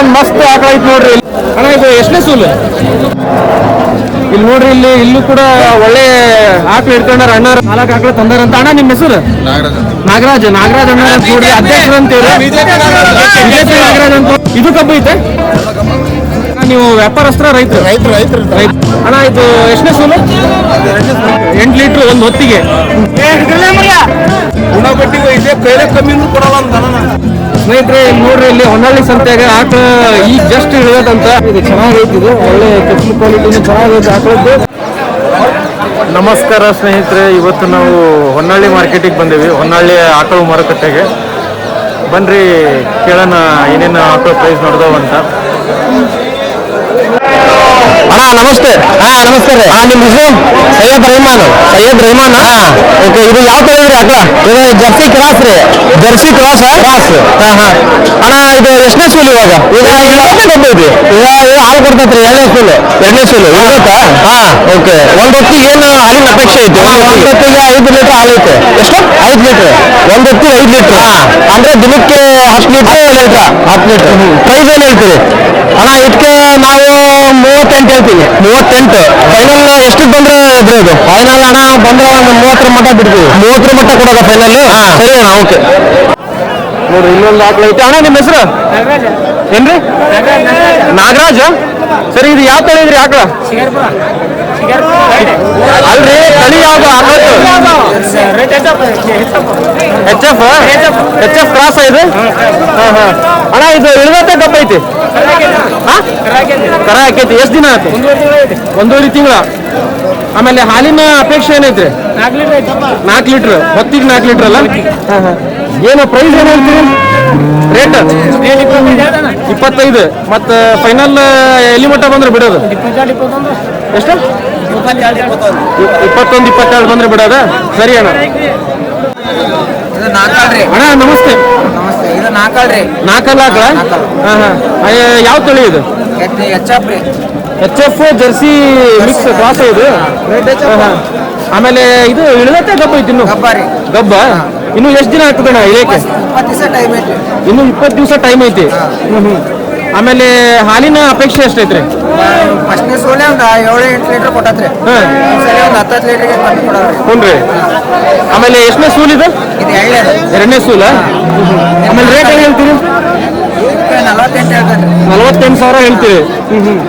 ಒಂದು ಮಸ್ತ್ ಆಕಳ ಐತಿ ನೋಡ್ರಿ ಇಲ್ಲಿ. ಅಣ್ಣ ಇದು ಎಷ್ಟನೇ ಸೂಲ್? ಇಲ್ಲಿ ನೋಡ್ರಿ ಇಲ್ಲಿ ಇಲ್ಲೂ ಕೂಡ ಒಳ್ಳೆ ಆಕಳ ಇಟ್ಕೊಂಡಾರ ಅಣ್ಣ ನಾಲ್ಕು ಆಕಳ ತಂದಾರ ಅಂತ. ಅಣ್ಣ ನಿಮ್ಮ ಹೆಸರು? ನಾಗರಾಜ್ ನಾಗರಾಜ್ ಅಣ್ಣ ಅಂತ ನೋಡ್ರಿ ಅಧ್ಯಕ್ಷರು ಬಿಜೆಪಿ ನಾಗರಾಜ್ ಅಂತ. ಇದು ಕಬ್ಬು ಐತೆ? ನೀವು ವ್ಯಾಪಾರಸ್ತ್ರ ರೈತರು? ರೈತರು ರೈತರು ರೈತ ಅಣ್ಣ ಇದು ಎಷ್ಟನೇ ಸೂಲು? ಎಂಟು ಲೀಟ್ರ್ ಒಂದು ಹೊತ್ತಿಗೆ. ಉಣ್ಣಾಗಟ್ಟಿಗೆ ಇದೆ ಕೈಲೇ ಕಮ್ಮಿನೂ ಕೊಡಲ್ಲ ಅಂತ ಸ್ನೇಹಿತರೆ ನೋಡ್ರಿ ಇಲ್ಲಿ ಹೊನ್ನಾಳಿ ಸಂತೆಯಾಗ ಆಕಳ ಈಗ ಜಸ್ಟ್ ಇಳಿಯೋದಂತ ಇದು ಚೆನ್ನಾಗೈತಿ ಇದು ಒಳ್ಳೆ ಕೆಸಲು ಕ್ವಾಲಿಟಿನೂ ಚೆನ್ನಾಗೈತೆ ಆಕಳದ್ದು ನಮಸ್ಕಾರ ಸ್ನೇಹಿತರೆ. ಇವತ್ತು ನಾವು ಹೊನ್ನಾಳಿ ಮಾರ್ಕೆಟಿಗೆ ಬಂದೇವಿ. ಹೊನ್ನಾಳಿ ಆಕಳು ಮಾರುಕಟ್ಟೆಗೆ. ಬನ್ರಿ, ಕೇಳೋಣ ಏನೇನು ಆಟೋ ಪ್ರೈಸ್ ನೋಡ್ದವ ಅಂತ ಅಣ್ಣ ನಮಸ್ತೆ. ಹಾ ನಮಸ್ಕಾರ ಹಾ ನಿಮ್ಮ ಹೆಸರು? ಸೈಯದ್ ರಹಮಾನ್. ಸೈಯದ್ ರಹಮಾನ್ ಹಾ. ಓಕೆ ಇದು ಯಾವ ತರ ಇದ್ರಿ ಅಕ್ಕ ಇದು ಜರ್ಸಿ ಕ್ರಾಸ್ ರೀ. Jersey cross cross. ಹಾ ಹಾ. ಅಣ್ಣ ಇದು ಎಷ್ಟನೇ ಸೂಲ್ ಇವಾಗ? ಈಗ ಬಂದೈತಿ? ಈಗ ಇದು ಹಾಲು ಕೊಡ್ತೈತ್ರಿ ಎರಡನೇ ಸೂಲ್ ಎರಡನೇ ಸೂಲು ಇವತ್ತಾ ಹಾ. ಓಕೆ ಒಂದ್ ಹೊತ್ತಿಗೆ ಏನು ಹಾಲಿನ ಅಪೇಕ್ಷೆ ಐತಿ? ಒಂದ್ ಹೊತ್ತಿಗೆ ಐದು ಲೀಟರ್ ಹಾಲು ಐತೆ. ಎಷ್ಟು? ಐದು ಲೀಟರ್. ಒಂದ್ ಹೊತ್ತಿಗೆ ಐದು ಲೀಟರ್. ಅಂದ್ರೆ ದಿನಕ್ಕೆ ಹತ್ತು ಲೀಟರ್? ಲೀಟರ್ ಹತ್ತು ಲೀಟರ್. ಪ್ರೈಸ್ ಏನ್ ಹೇಳ್ತೀರಿ? ಅಣ್ಣ ಇದಕ್ಕೆ ನಾವು ಮೂವತ್ತೆಂಟು ಹೇಳ್ತೀವಿ ಮೂವತ್ತೆಂಟು. ಫೈನಲ್ ಎಷ್ಟು ಬಂದ್ರೆ ಇದು ಫೈನಲ್ ಅಣ್ಣ ಬಂದ್ರೆ ಒಂದು ಮೂವತ್ತರ ಮಟ್ಟ ಬಿಡ್ತೀವಿ. ಮೂವತ್ತರ ಮಟ್ಟ ಕೊಡೋದ ಫೈನಲ್ ಸರಿ ಅಣ್ಣ ಓಕೆ ನೋಡ್ರಿ ಇನ್ನೊಂದು ಆಕಳ ಐತೆ. ಅಣ್ಣ ನಿಮ್ಮ ಹೆಸರು? ಏನ್ರಿ? ನಾಗರಾಜ. ಸರಿ ಇದು ಯಾವ ತಳಿ ಇದ್ರಿ ಆಕಳ? ಅಲ್ರಿ ತಳಿ ಯಾವ್ದು H F H F cross ಇದು? ಹಾ ಹಾ. ಅಣ್ಣ ಇದು ಇಳಿದತ್ತೆ ಕಪ್ಪ ಐತಿ? ಕರ ಹಾಕೈತಿ. ಎಷ್ಟು ದಿನ ಆಯ್ತು? ಒಂದೂವರೆ ತಿಂಗಳ. ಆಮೇಲೆ ಹಾಲಿನ ಅಪೇಕ್ಷೆ ಏನೈತ್ರಿ? ನಾಲ್ಕು ಲೀಟ್ರ್. ಹೊತ್ತಿಗೆ ನಾಲ್ಕು ಲೀಟ್ರ್ ಅಲ್ಲ? ಹಾ, ಹಾ. ಏನು ಪ್ರೈಸ್ ಏನು ರೇಟ್ ಇಪ್ಪತ್ತೈದು. ಮತ್ತು ಫೈನಲ್ ಎಲ್ಲಿ ಮಟ್ಟ ಬಂದ್ರೆ ಬಿಡೋದು? ಎಷ್ಟು? ಇಪ್ಪತ್ತೊಂದು ಇಪ್ಪತ್ತೆರಡು ಬಂದ್ರೆ ಬಿಡೋದ ಸರಿ ಅಣ್ಣ. ನಮಸ್ತೆ. ನಾಲ್ಕಲ್ಲ ಆಕಳ ಹಾಂ ಹಾಂ. ಯಾವ ತಳಿ ಇದು? H F jersey mix cross ಇದು. ಆಮೇಲೆ ಇದು ಇಳಿದತ್ತೆ ಗಬ್ಬ ಐತಿ ಇನ್ನು? ಗಬ್ಬ ಇನ್ನು ಎಷ್ಟು ದಿನ ಆಗ್ತದಣ್ಣ ಇಳಿಯಕ್ಕೆ? ಇನ್ನು ಇಪ್ಪತ್ತು ದಿವಸ ಟೈಮ್ ಐತಿ. ಹ್ಮ್ ಹ್ಮ್. ಆಮೇಲೆ ಹಾಲಿನ ಅಪೇಕ್ಷೆ ಎಷ್ಟೈತ್ರಿ? ಫಸ್ಟ್ನೇ ಸೋಲೆ ಒಂದು ಏಳು ಎಂಟು ಲೀಟರ್ ಕೊಟ್ಟತ್ರಿ. ಹಾಂ. ಸರಿ ಒಂದು ಹತ್ತತ್ತು ಲೀಟ್ರಿಗೆ ಹ್ಞೂ ರೀ ಆಮೇಲೆ ಎಷ್ಟನೇ ಸೂಲ್ ಇದು? ಇದು ಎಳ್ಳೆದು ಎರಡನೇ ಸೂಲ. ಆಮೇಲೆ ರೇಟ್ ಏನು ಹೇಳ್ತೀರಿ? ನಲವತ್ತೆಂಟು ಹೇಳ್ತಾನೆ. ನಲವತ್ತೆಂಟು ಸಾವಿರ ಹೇಳ್ತೀವಿ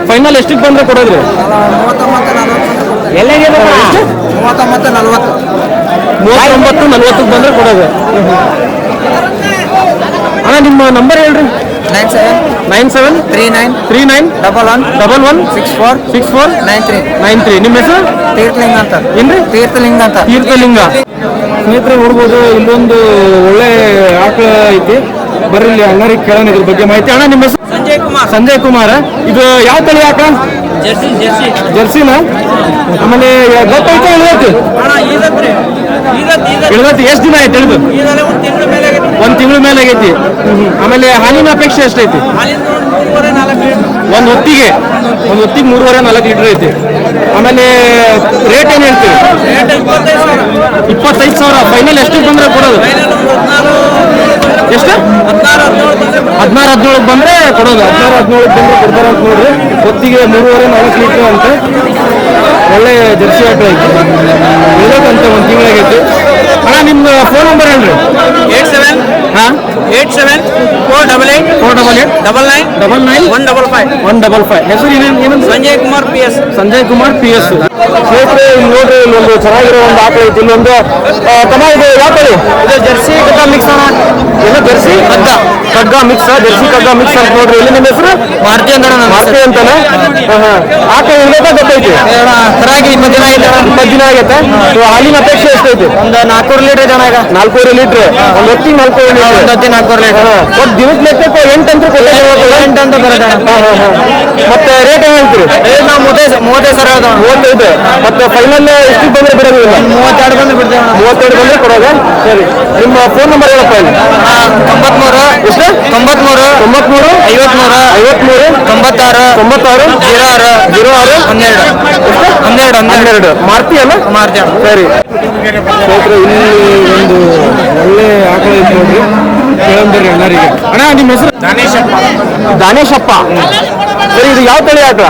ಫೈನಲ್ ಎಷ್ಟಕ್ಕೆ ಬಂದ್ರೆ ಕೊಡೋದ್ರಿ? ಮೂವತ್ತೊಂಬತ್ತು ನಲವತ್ತು. ಎಷ್ಟು? ಮೂವತ್ತೊಂಬತ್ತು ನಲವತ್ತು. ಮೂವತ್ತೊಂಬತ್ತು ನಲ್ವತ್ತಕ್ಕೆ ಬಂದ್ರೆ ಕೊಡೋದು. ಅಣ್ಣ ನಿಮ್ಮ ನಂಬರ್ ಹೇಳ್ರಿ. Nine seven nine seven three nine three nine double one double one six four six four nine three nine three ನಿಮ್ಮ ಹೆಸರು? ತೀರ್ಥಲಿಂಗ ಅಂತ ಏನ್ರಿ? ತೀರ್ಥಲಿಂಗ ಅಂತ ತೀರ್ಥಲಿಂಗ. ಸ್ನೇಹಿತರೆ ನೋಡ್ಬೋದು ಇಲ್ಲೊಂದು ಒಳ್ಳೆ ಆಕಳ ಐತಿ. ಬರ್ರಿ ಇಲ್ಲಿ ಅಣ್ಣರಿಗೆ ಕೇಳೋಣ ಇದ್ರ ಬಗ್ಗೆ ಮಾಹಿತಿ. ಅಣ್ಣ ನಿಮ್ಮ ಹೆಸರು? ಸಂಜಯ್ ಕುಮಾರ್. ಸಂಜಯ್ ಕುಮಾರ್. ಇದು ಯಾವ ತಳಿ ಆಕಳ? Jersey jersey. ಜರ್ಸಿನ? ಆಮೇಲೆ ಗೊತ್ತೈತೆ ಇಳಿದೈತಿ ಅಣ್ಣ ಈಗತ್ರಿ ಈಗತ್ ಈಗ ಎಷ್ಟು ದಿನ ಆಯ್ತು ಈಗಲೇ ಒಂದು ತಿಂಗಳ ಮೇಲೆ ಆಗೈತಿ. ಆಮೇಲೆ ಹಾಲಿನ ಅಪೇಕ್ಷೆ ಎಷ್ಟೈತಿ? ಒಂದು ಹೊತ್ತಿಗೆ, ಒಂದ್ ಹೊತ್ತಿಗೆ ಮೂರುವರೆ, ನಾಲ್ಕು ಲೀಟರ್ ಐತಿ. ಆಮೇಲೆ ರೇಟ್ ಏನ್ ಹೇಳ್ತೀವಿ ಇಪ್ಪತ್ತೈದು ಸಾವಿರ. ಫೈನಲ್ ಎಷ್ಟು ಬಂದ್ರೆ ಕೊಡೋದು? ಎಷ್ಟು? ಹದಿನಾರು, ಹದಿನೇಳಕ್ಕೆ ಬಂದ್ರೆ ಕೊಡೋದು. ಹದಿನಾರು, ಹದಿನೇಳಕ್ಕೆ ಬಂದ್ರೆ ಕೊಡ್ತಾರೆ ಅಂತ ನೋಡ್ರಿ ಹೊತ್ತಿಗೆ ಮೂರುವರೆ, ನಾಲ್ಕು ಲೀಟರ್ ಅಂತ. ಒಳ್ಳೆ ಜರ್ಸಿ ಆಟೋ ಐತೆ ಇಳಬೇಕಂತ ಒಂದು ತಿಂಗಳಾಗಿತ್ತು ಅಣ್ಣ ನಿಮ್ಮ ಫೋನ್ ನಂಬರ್ ಹೇಳ್ರಿ. ಏಟ್ ಸೆವೆನ್ ಹಾಂ? Eight seven four double eight four double eight double nine double nine one double five one double five. ಹೆಸರು ಏನೇನು ಏನಂತ Sanjay Kumar P S. Sanjay Kumar P S. ಸ್ನೇಹಿತರೆ ಇಲ್ಲಿ ನೋಡ್ರಿ ಇಲ್ಲೊಂದು ಚೆನ್ನಾಗಿರೋ ಒಂದು ಆಟ ಐತಿ. ಇಲ್ಲೊಂದು ತಮ್ಮ ಇದು ಯಾವ ತಳಿ? ಇದು ಜರ್ಸಿ ಕಗ್ಗ ಮಿಕ್ಸ್ ಅಣ್ಣ. ಏನು ಜರ್ಸಿ ಕಗ್ಗ ಕಗ್ಗ ಮಿಕ್ಸ್ ಜರ್ಸಿ ಕಗ್ಗ ಮಿಕ್ಸ್ ಅಂತ ನೋಡ್ರಿ. ಇಲ್ಲಿ ನಿಮ್ಮ ಹೆಸರು? ಭಾರತೀಯ ಅಂತ ಮಾರುತಿ ಅಂತಾನೆ? ಆಕಳ ಇಲ್ಲದ ಗೊತ್ತೈತಿ? ಸರಾಗಿ ಇಪ್ಪತ್ತು ದಿನ ಆಯ್ತು? ಇಪ್ಪತ್ತು ದಿನ ಆಗೈತೆ? ಸೊ ಹಾಲಿನ ಅಪೇಕ್ಷೆ ಎಷ್ಟೈತಿ? ಒಂದು ನಾಲ್ಕೂವರೆ ಲೀಟರ್ ಜನ ಈಗ. ನಾಲ್ಕೂವರೆ ಲೀಟ್ರ್? ಒಂದು ಹೊತ್ತಿಗೆ ನಾಲ್ಕೂವರೆ ಲೀಟರ್? ಒಂದು ಹೊತ್ತಿಗೆ ನಾಲ್ಕೂವರೆ ಲೀಟರ್. ಒಂದು ದಿನಕ್ಕೆ ಲೆಕ್ಕಕ್ಕೆ ಎಂಟು ಅಂತ ಎಂಟು ಅಂತ ಬರೋಣ ಮತ್ತೆ ರೇಟ್ ಏನು ಹೇಳ್ತೀರಿ? ನಾವು ಮೂವತ್ತೈದು ಮೂವತ್ತೈದು ಸಾವಿರ ಮೂವತ್ತೈದು. ಮತ್ತೆ ಫೈನಲ್ ಎಷ್ಟಿಗೆ ಬಂದ್ರೆ ಬಿಡೋದಿಲ್ಲ ಮೂವತ್ತೆರಡು ಬಂದ್ರೆ ಬಿಡ್ತೇವೆ ಮೂವತ್ತೆರಡು ಬಂದ್ರೆ ಕೊಡೋದು? ಸರಿ. ನಿಮ್ಮ ಫೋನ್ ನಂಬರ್ ಹೇಳಪ್ಪ ಇಲ್ಲಿ. ತೊಂಬತ್ಮೂರು. ಎಷ್ಟು? ತೊಂಬತ್ಮೂರು. ತೊಂಬತ್ಮೂರು. ಐವತ್ಮೂರು. ಐವತ್ಮೂರು. ತೊಂಬತ್ತಾರು. ತೊಂಬತ್ತಾರು. ಜೀರೋ ಆರು. ಜೀರೋ ಆರು. ಹನ್ನೆರಡು. ಎಷ್ಟು? ಹನ್ನೆರಡು ಹನ್ನೆರಡು. ಮಾರ್ತಿ ಅಲ್ಲ? ಮಾರ್ತಿ ಸರಿ. ಇಲ್ಲಿ ಒಂದು ಒಳ್ಳೆ ಆಕಳ ಇತ್ತು ನೋಡ್ರಿ. ಕೇಳಂದ್ರಿ ಅಣ್ಣರಿಗೆ. ಅಣ್ಣ ನಿಮ್ಮ ಹೆಸರು? ದಾನೇಶಪ್ಪ. ದಾನೇಶಪ್ಪ. ಸರಿ ಇದು ಯಾವ ತಳಿ ಆಕಳ?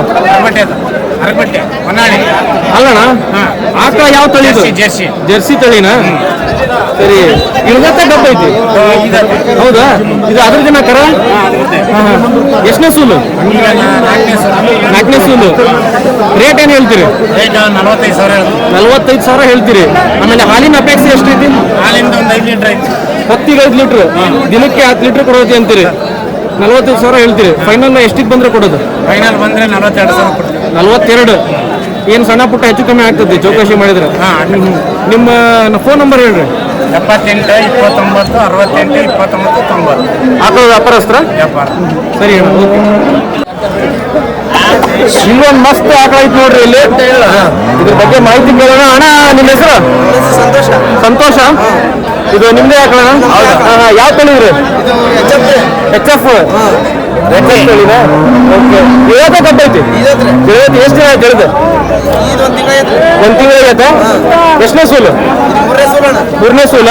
ಅರಬಟ್ಟೆ ಹೊನ್ನಾಳಿ. ಅಲ್ಲಣ್ಣ ಆಕಳ ಯಾವ ತಳಿ ಇದು? Jersey jersey. ತಳಿನಾ? ಸರಿ. ಇಳ್ಗತ್ತ ಗಪ್ಪ ಐತಿ. ಹೌದಾ? ಇದು ಅದ್ರ ದಿನ ಕರ? ಎಷ್ಟನೇ ಸೂಲು? ನಾಲ್ಕನೇ ಸೂಲು. ರೇಟ್ ಏನು ಹೇಳ್ತೀರಿ? ನಲವತ್ತೈದು ಸಾವಿರ ನಲ್ವತ್ತೈದು ಸಾವಿರ ಹೇಳ್ತೀರಿ. ಆಮೇಲೆ ಹಾಲಿನ ಅಪೇಕ್ಷೆ ಎಷ್ಟೈತಿ ಹಾಲಿಂದ ಒಂದು ಐದು ಲೀಟ್ರ್ ಐತಿ. ಹತ್ತಿಗೆ ಐದು ಲೀಟ್ರ್. ದಿನಕ್ಕೆ ಹತ್ತು ಲೀಟ್ರ್ ಕೊಡೋತಿ ಅಂತೀರಿ. ನಲ್ವತ್ತೈದು ಸಾವಿರ ಹೇಳ್ತೀರಿ. ಫೈನಲ್ ಎಷ್ಟಿಗೆ ಬಂದ್ರೆ ಕೊಡೋದು? ಫೈನಲ್ ಬಂದ್ರೆ ನಲವತ್ತೆರಡು ಸಾವಿರ ಕೊಡ್ತೀವಿ. ನಲ್ವತ್ತೆರಡು. ಏನು ಸಣ್ಣ ಪುಟ್ಟ ಹೆಚ್ಚು ಕಮ್ಮಿ ಆಗ್ತದೆ ಚೌಕಾಶಿ ಮಾಡಿದ್ರೆ? ಹಾಂ ನಿಮ್ಮ ಫೋನ್ ನಂಬರ್ ಹೇಳ್ರಿ. ಎಪ್ಪತ್ತೆಂಟು ಇಪ್ಪತ್ತೊಂಬತ್ತು ಅರವತ್ತೆಂಟು ಇಪ್ಪತ್ತೊಂಬತ್ತು ತೊಂಬತ್ತು. ಆಕಳ ವ್ಯಾಪಾರಸ್ತ್ರ ವ್ಯಾಪಾರ. ಸರಿ ಓಕೆ. ಇಲ್ಲೊಂದು ಮಸ್ತ್ ಆಕಳ ಐತಿ ನೋಡ್ರಿ ಇಲ್ಲಿ. ಇದ್ರ ಬಗ್ಗೆ ಮಾಹಿತಿ ಕೇಳೋಣ. ಅಣ್ಣ ನಿಮ್ಮ ಹೆಸರು? ಸಂತೋಷ. ಸಂತೋಷ? ಇದು ನಿಮ್ದೇ ಆಕಳ ಯಾವ ತಳಿದ್ರಿ ಎಚ್ ಎಫ್ ಇವತ್ತ ಎಷ್ಟು ದಿನ ಒಂದು ತಿಂಗಳ ಎಷ್ಟನೇ ಸೂಲು? ಮೂರನೇ ಸೂಲ.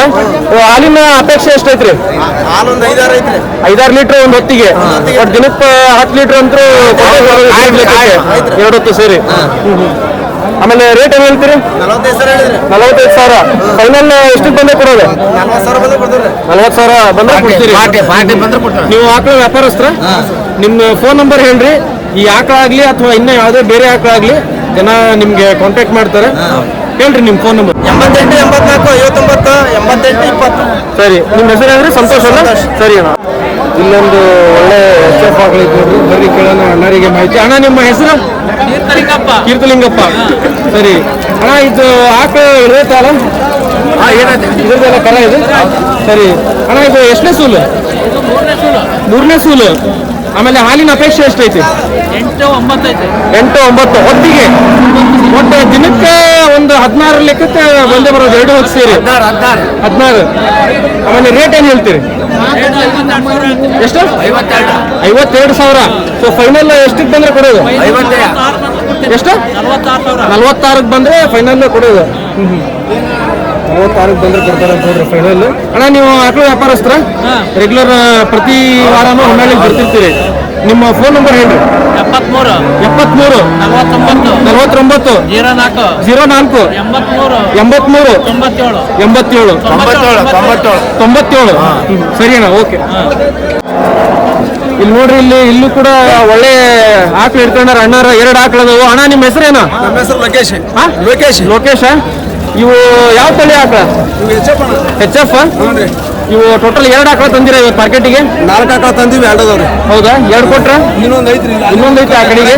ಹಾಲಿನ ಅಪೇಕ್ಷೆ ಎಷ್ಟೈತ್ರಿ? ಐದಾರು ಐತ್ರಿ. ಐದಾರು ಲೀಟರ್ ಒಂದು ಹೊತ್ತಿಗೆ. ಬಟ್ ದಿನಕ್ಕೆ ಹತ್ತು ಲೀಟರ್ ಅಂತೂ ಎರಡು ಹೊತ್ತು ಸೇರಿ. ಆಮೇಲೆ ರೇಟ್ ಏನ್ ಹೇಳ್ತೀರಿ? ನಲವತ್ತೈದು ಸಾವಿರ ಫೈನಲ್ ಎಷ್ಟು ಬಂದೆ ಕೊಡೋದು? ನಲ್ವತ್ತು ಸಾವಿರ ಬಂದ್ರೆ ಬಂದ್ರೆ ಬಂದ್ರೆ ಕೊಡ್ತಾರೆ ನೀವು ಆಕಳ ವ್ಯಾಪಾರಸ್ತ್ರ? ನಿಮ್ಮ ಫೋನ್ ನಂಬರ್ ಹೇಳ್ರಿ. ಈ ಆಕಳ ಆಗ್ಲಿ ಅಥವಾ ಇನ್ನೂ ಯಾವುದೇ ಬೇರೆ ಆಕಳ ಆಗ್ಲಿ ಜನ ನಿಮ್ಗೆ ಕಾಂಟ್ಯಾಕ್ಟ್ ಮಾಡ್ತಾರೆ. ಹೇಳ್ರಿ ನಿಮ್ಮ ಫೋನ್ ನಂಬರ್ ಎಂಬತ್ತೆಂಟು ಎಂಬತ್ನಾಲ್ಕು ಐವತ್ತೊಂಬತ್ತು ಎಂಬತ್ತೆಂಟು ಇಪ್ಪತ್ತು. ಸರಿ ನಿಮ್ಮ ಹೆಸರು ಅಂದ್ರೆ ಸಂತೋಷ ಅಲ್ಲ? ಸರಿ ಅಣ್ಣ. ಇಲ್ಲೊಂದು ಒಳ್ಳೆ ಎಚ್ ಎಫ್ ನೋಡ್ರಿ ಬರ್ರಿ ಕೇಳೋಣ ಅಣ್ಣರಿಗೆ ಮಾಹಿತಿ. ಅಣ್ಣ ನಿಮ್ಮ ಹೆಸರು? ಕೀರ್ತಲಿಂಗಪ್ಪ. ಸರಿ. ಅಣ್ಣ ಇದು ಆಕಳ ಏನಾಯ್ತು? ಇದ್ರದ್ದೆಲ್ಲ ಕರ ಇದು? ಸರಿ. ಅಣ್ಣ ಇದು ಎಷ್ಟನೇ ಸೂಲು. ಮೂರನೇ ಸೂಲು. ಆಮೇಲೆ ಹಾಲಿನ ಅಪೇಕ್ಷೆ ಎಷ್ಟೈತಿ? ಎಂಟು ಒಂಬತ್ತು ಹೊತ್ತಿಗೆ ಒಟ್ಟು ದಿನಕ್ಕೆ ಒಂದು ಹದಿನಾರು ಲೆಕ್ಕಕ್ಕೆ ಬಂದೇ ಬರೋದು ಎರಡು ಹೊತ್ತು ಸೇರಿ? ಹದಿನಾರು ಆಮೇಲೆ ರೇಟ್ ಏನು ಹೇಳ್ತೀರಿ? ಎಷ್ಟು? ಐವತ್ತೆರಡು. ಸಾವಿರ. ಸೊ ಫೈನಲ್ ಎಷ್ಟಕ್ಕೆ ಬಂದ್ರೆ ಕೊಡೋದು? ಎಷ್ಟು? ನಲ್ವತ್ತಾರಕ್ಕೆ ಬಂದ್ರೆ ಫೈನಲ್ ಕೊಡೋದು. ಬಂದ್ರೆ ಕೊಡ್ತಾರೆ ಅಂತ ಫೈನಲ್ ಅಣ್ಣ ನೀವು ಆಟೋ ವ್ಯಾಪಾರಸ್ತ್ರ ರೆಗ್ಯುಲರ್ ಪ್ರತಿ ವಾರನೂ ಹೊನ್ನಾಳಿಗೆ ಬರ್ತಿರ್ತೀರಿ. ನಿಮ್ಮ ಫೋನ್ ನಂಬರ್ ಹೇಳಿ ಎಪ್ಪತ್ಮೂರು. ಎಪ್ಪತ್ಮೂರು. ನಲವತ್ತೊಂಬತ್ತು. ನಲವತ್ತೊಂಬತ್ತು. ಜೀರೋ ನಾಲ್ಕು. ಜೀರೋ ನಾಲ್ಕು. ಎಂಬತ್ಮೂರು. ಎಂಬತ್ಮೂರು. ತೊಂಬತ್ತೇಳು. ಎಂಬತ್ತೇಳು. ತೊಂಬತ್ತೇಳು. ತೊಂಬತ್ತೇಳು. ತೊಂಬತ್ತೇಳು. ಸರಿ ಅಣ್ಣ ಓಕೆ ಇಲ್ಲಿ ನೋಡ್ರಿ ಇಲ್ಲಿ ಇಲ್ಲೂ ಕೂಡ ಒಳ್ಳೆ ಆಕಳು ಇಟ್ಕೊಂಡಾರ ಅಣ್ಣಾರ. ಎರಡು ಆಕಳು ಅದಾವು ಅಣ್ಣ ನಿಮ್ಮ ಹೆಸರೇನು? ನಮ್ಮ ಹೆಸರು ಲೋಕೇಶ್? ಲೋಕೇಶ್. ಲೋಕೇಶ? ಇವು ಯಾವ ತಳಿ ಆಕಳ ಹೆಚ್ ಎಫ್ ರೀ ಇವು ಟೋಟಲ್ ಎರಡು ಆಕಳ ತಂದಿರ ಇವತ್ತು ಮಾರ್ಕೆಟಿಗೆ ನಾಲ್ಕು ಆಕಳ ತಂದಿವಿ ಎರಡದವ್ರಿ ಹೌದಾ? ಎರಡು ಕೊಟ್ರ? ಇನ್ನೊಂದು ಐತ್ರಿ. ಇನ್ನೊಂದು ಐತೆ ಆ ಕಡೆಗೆ?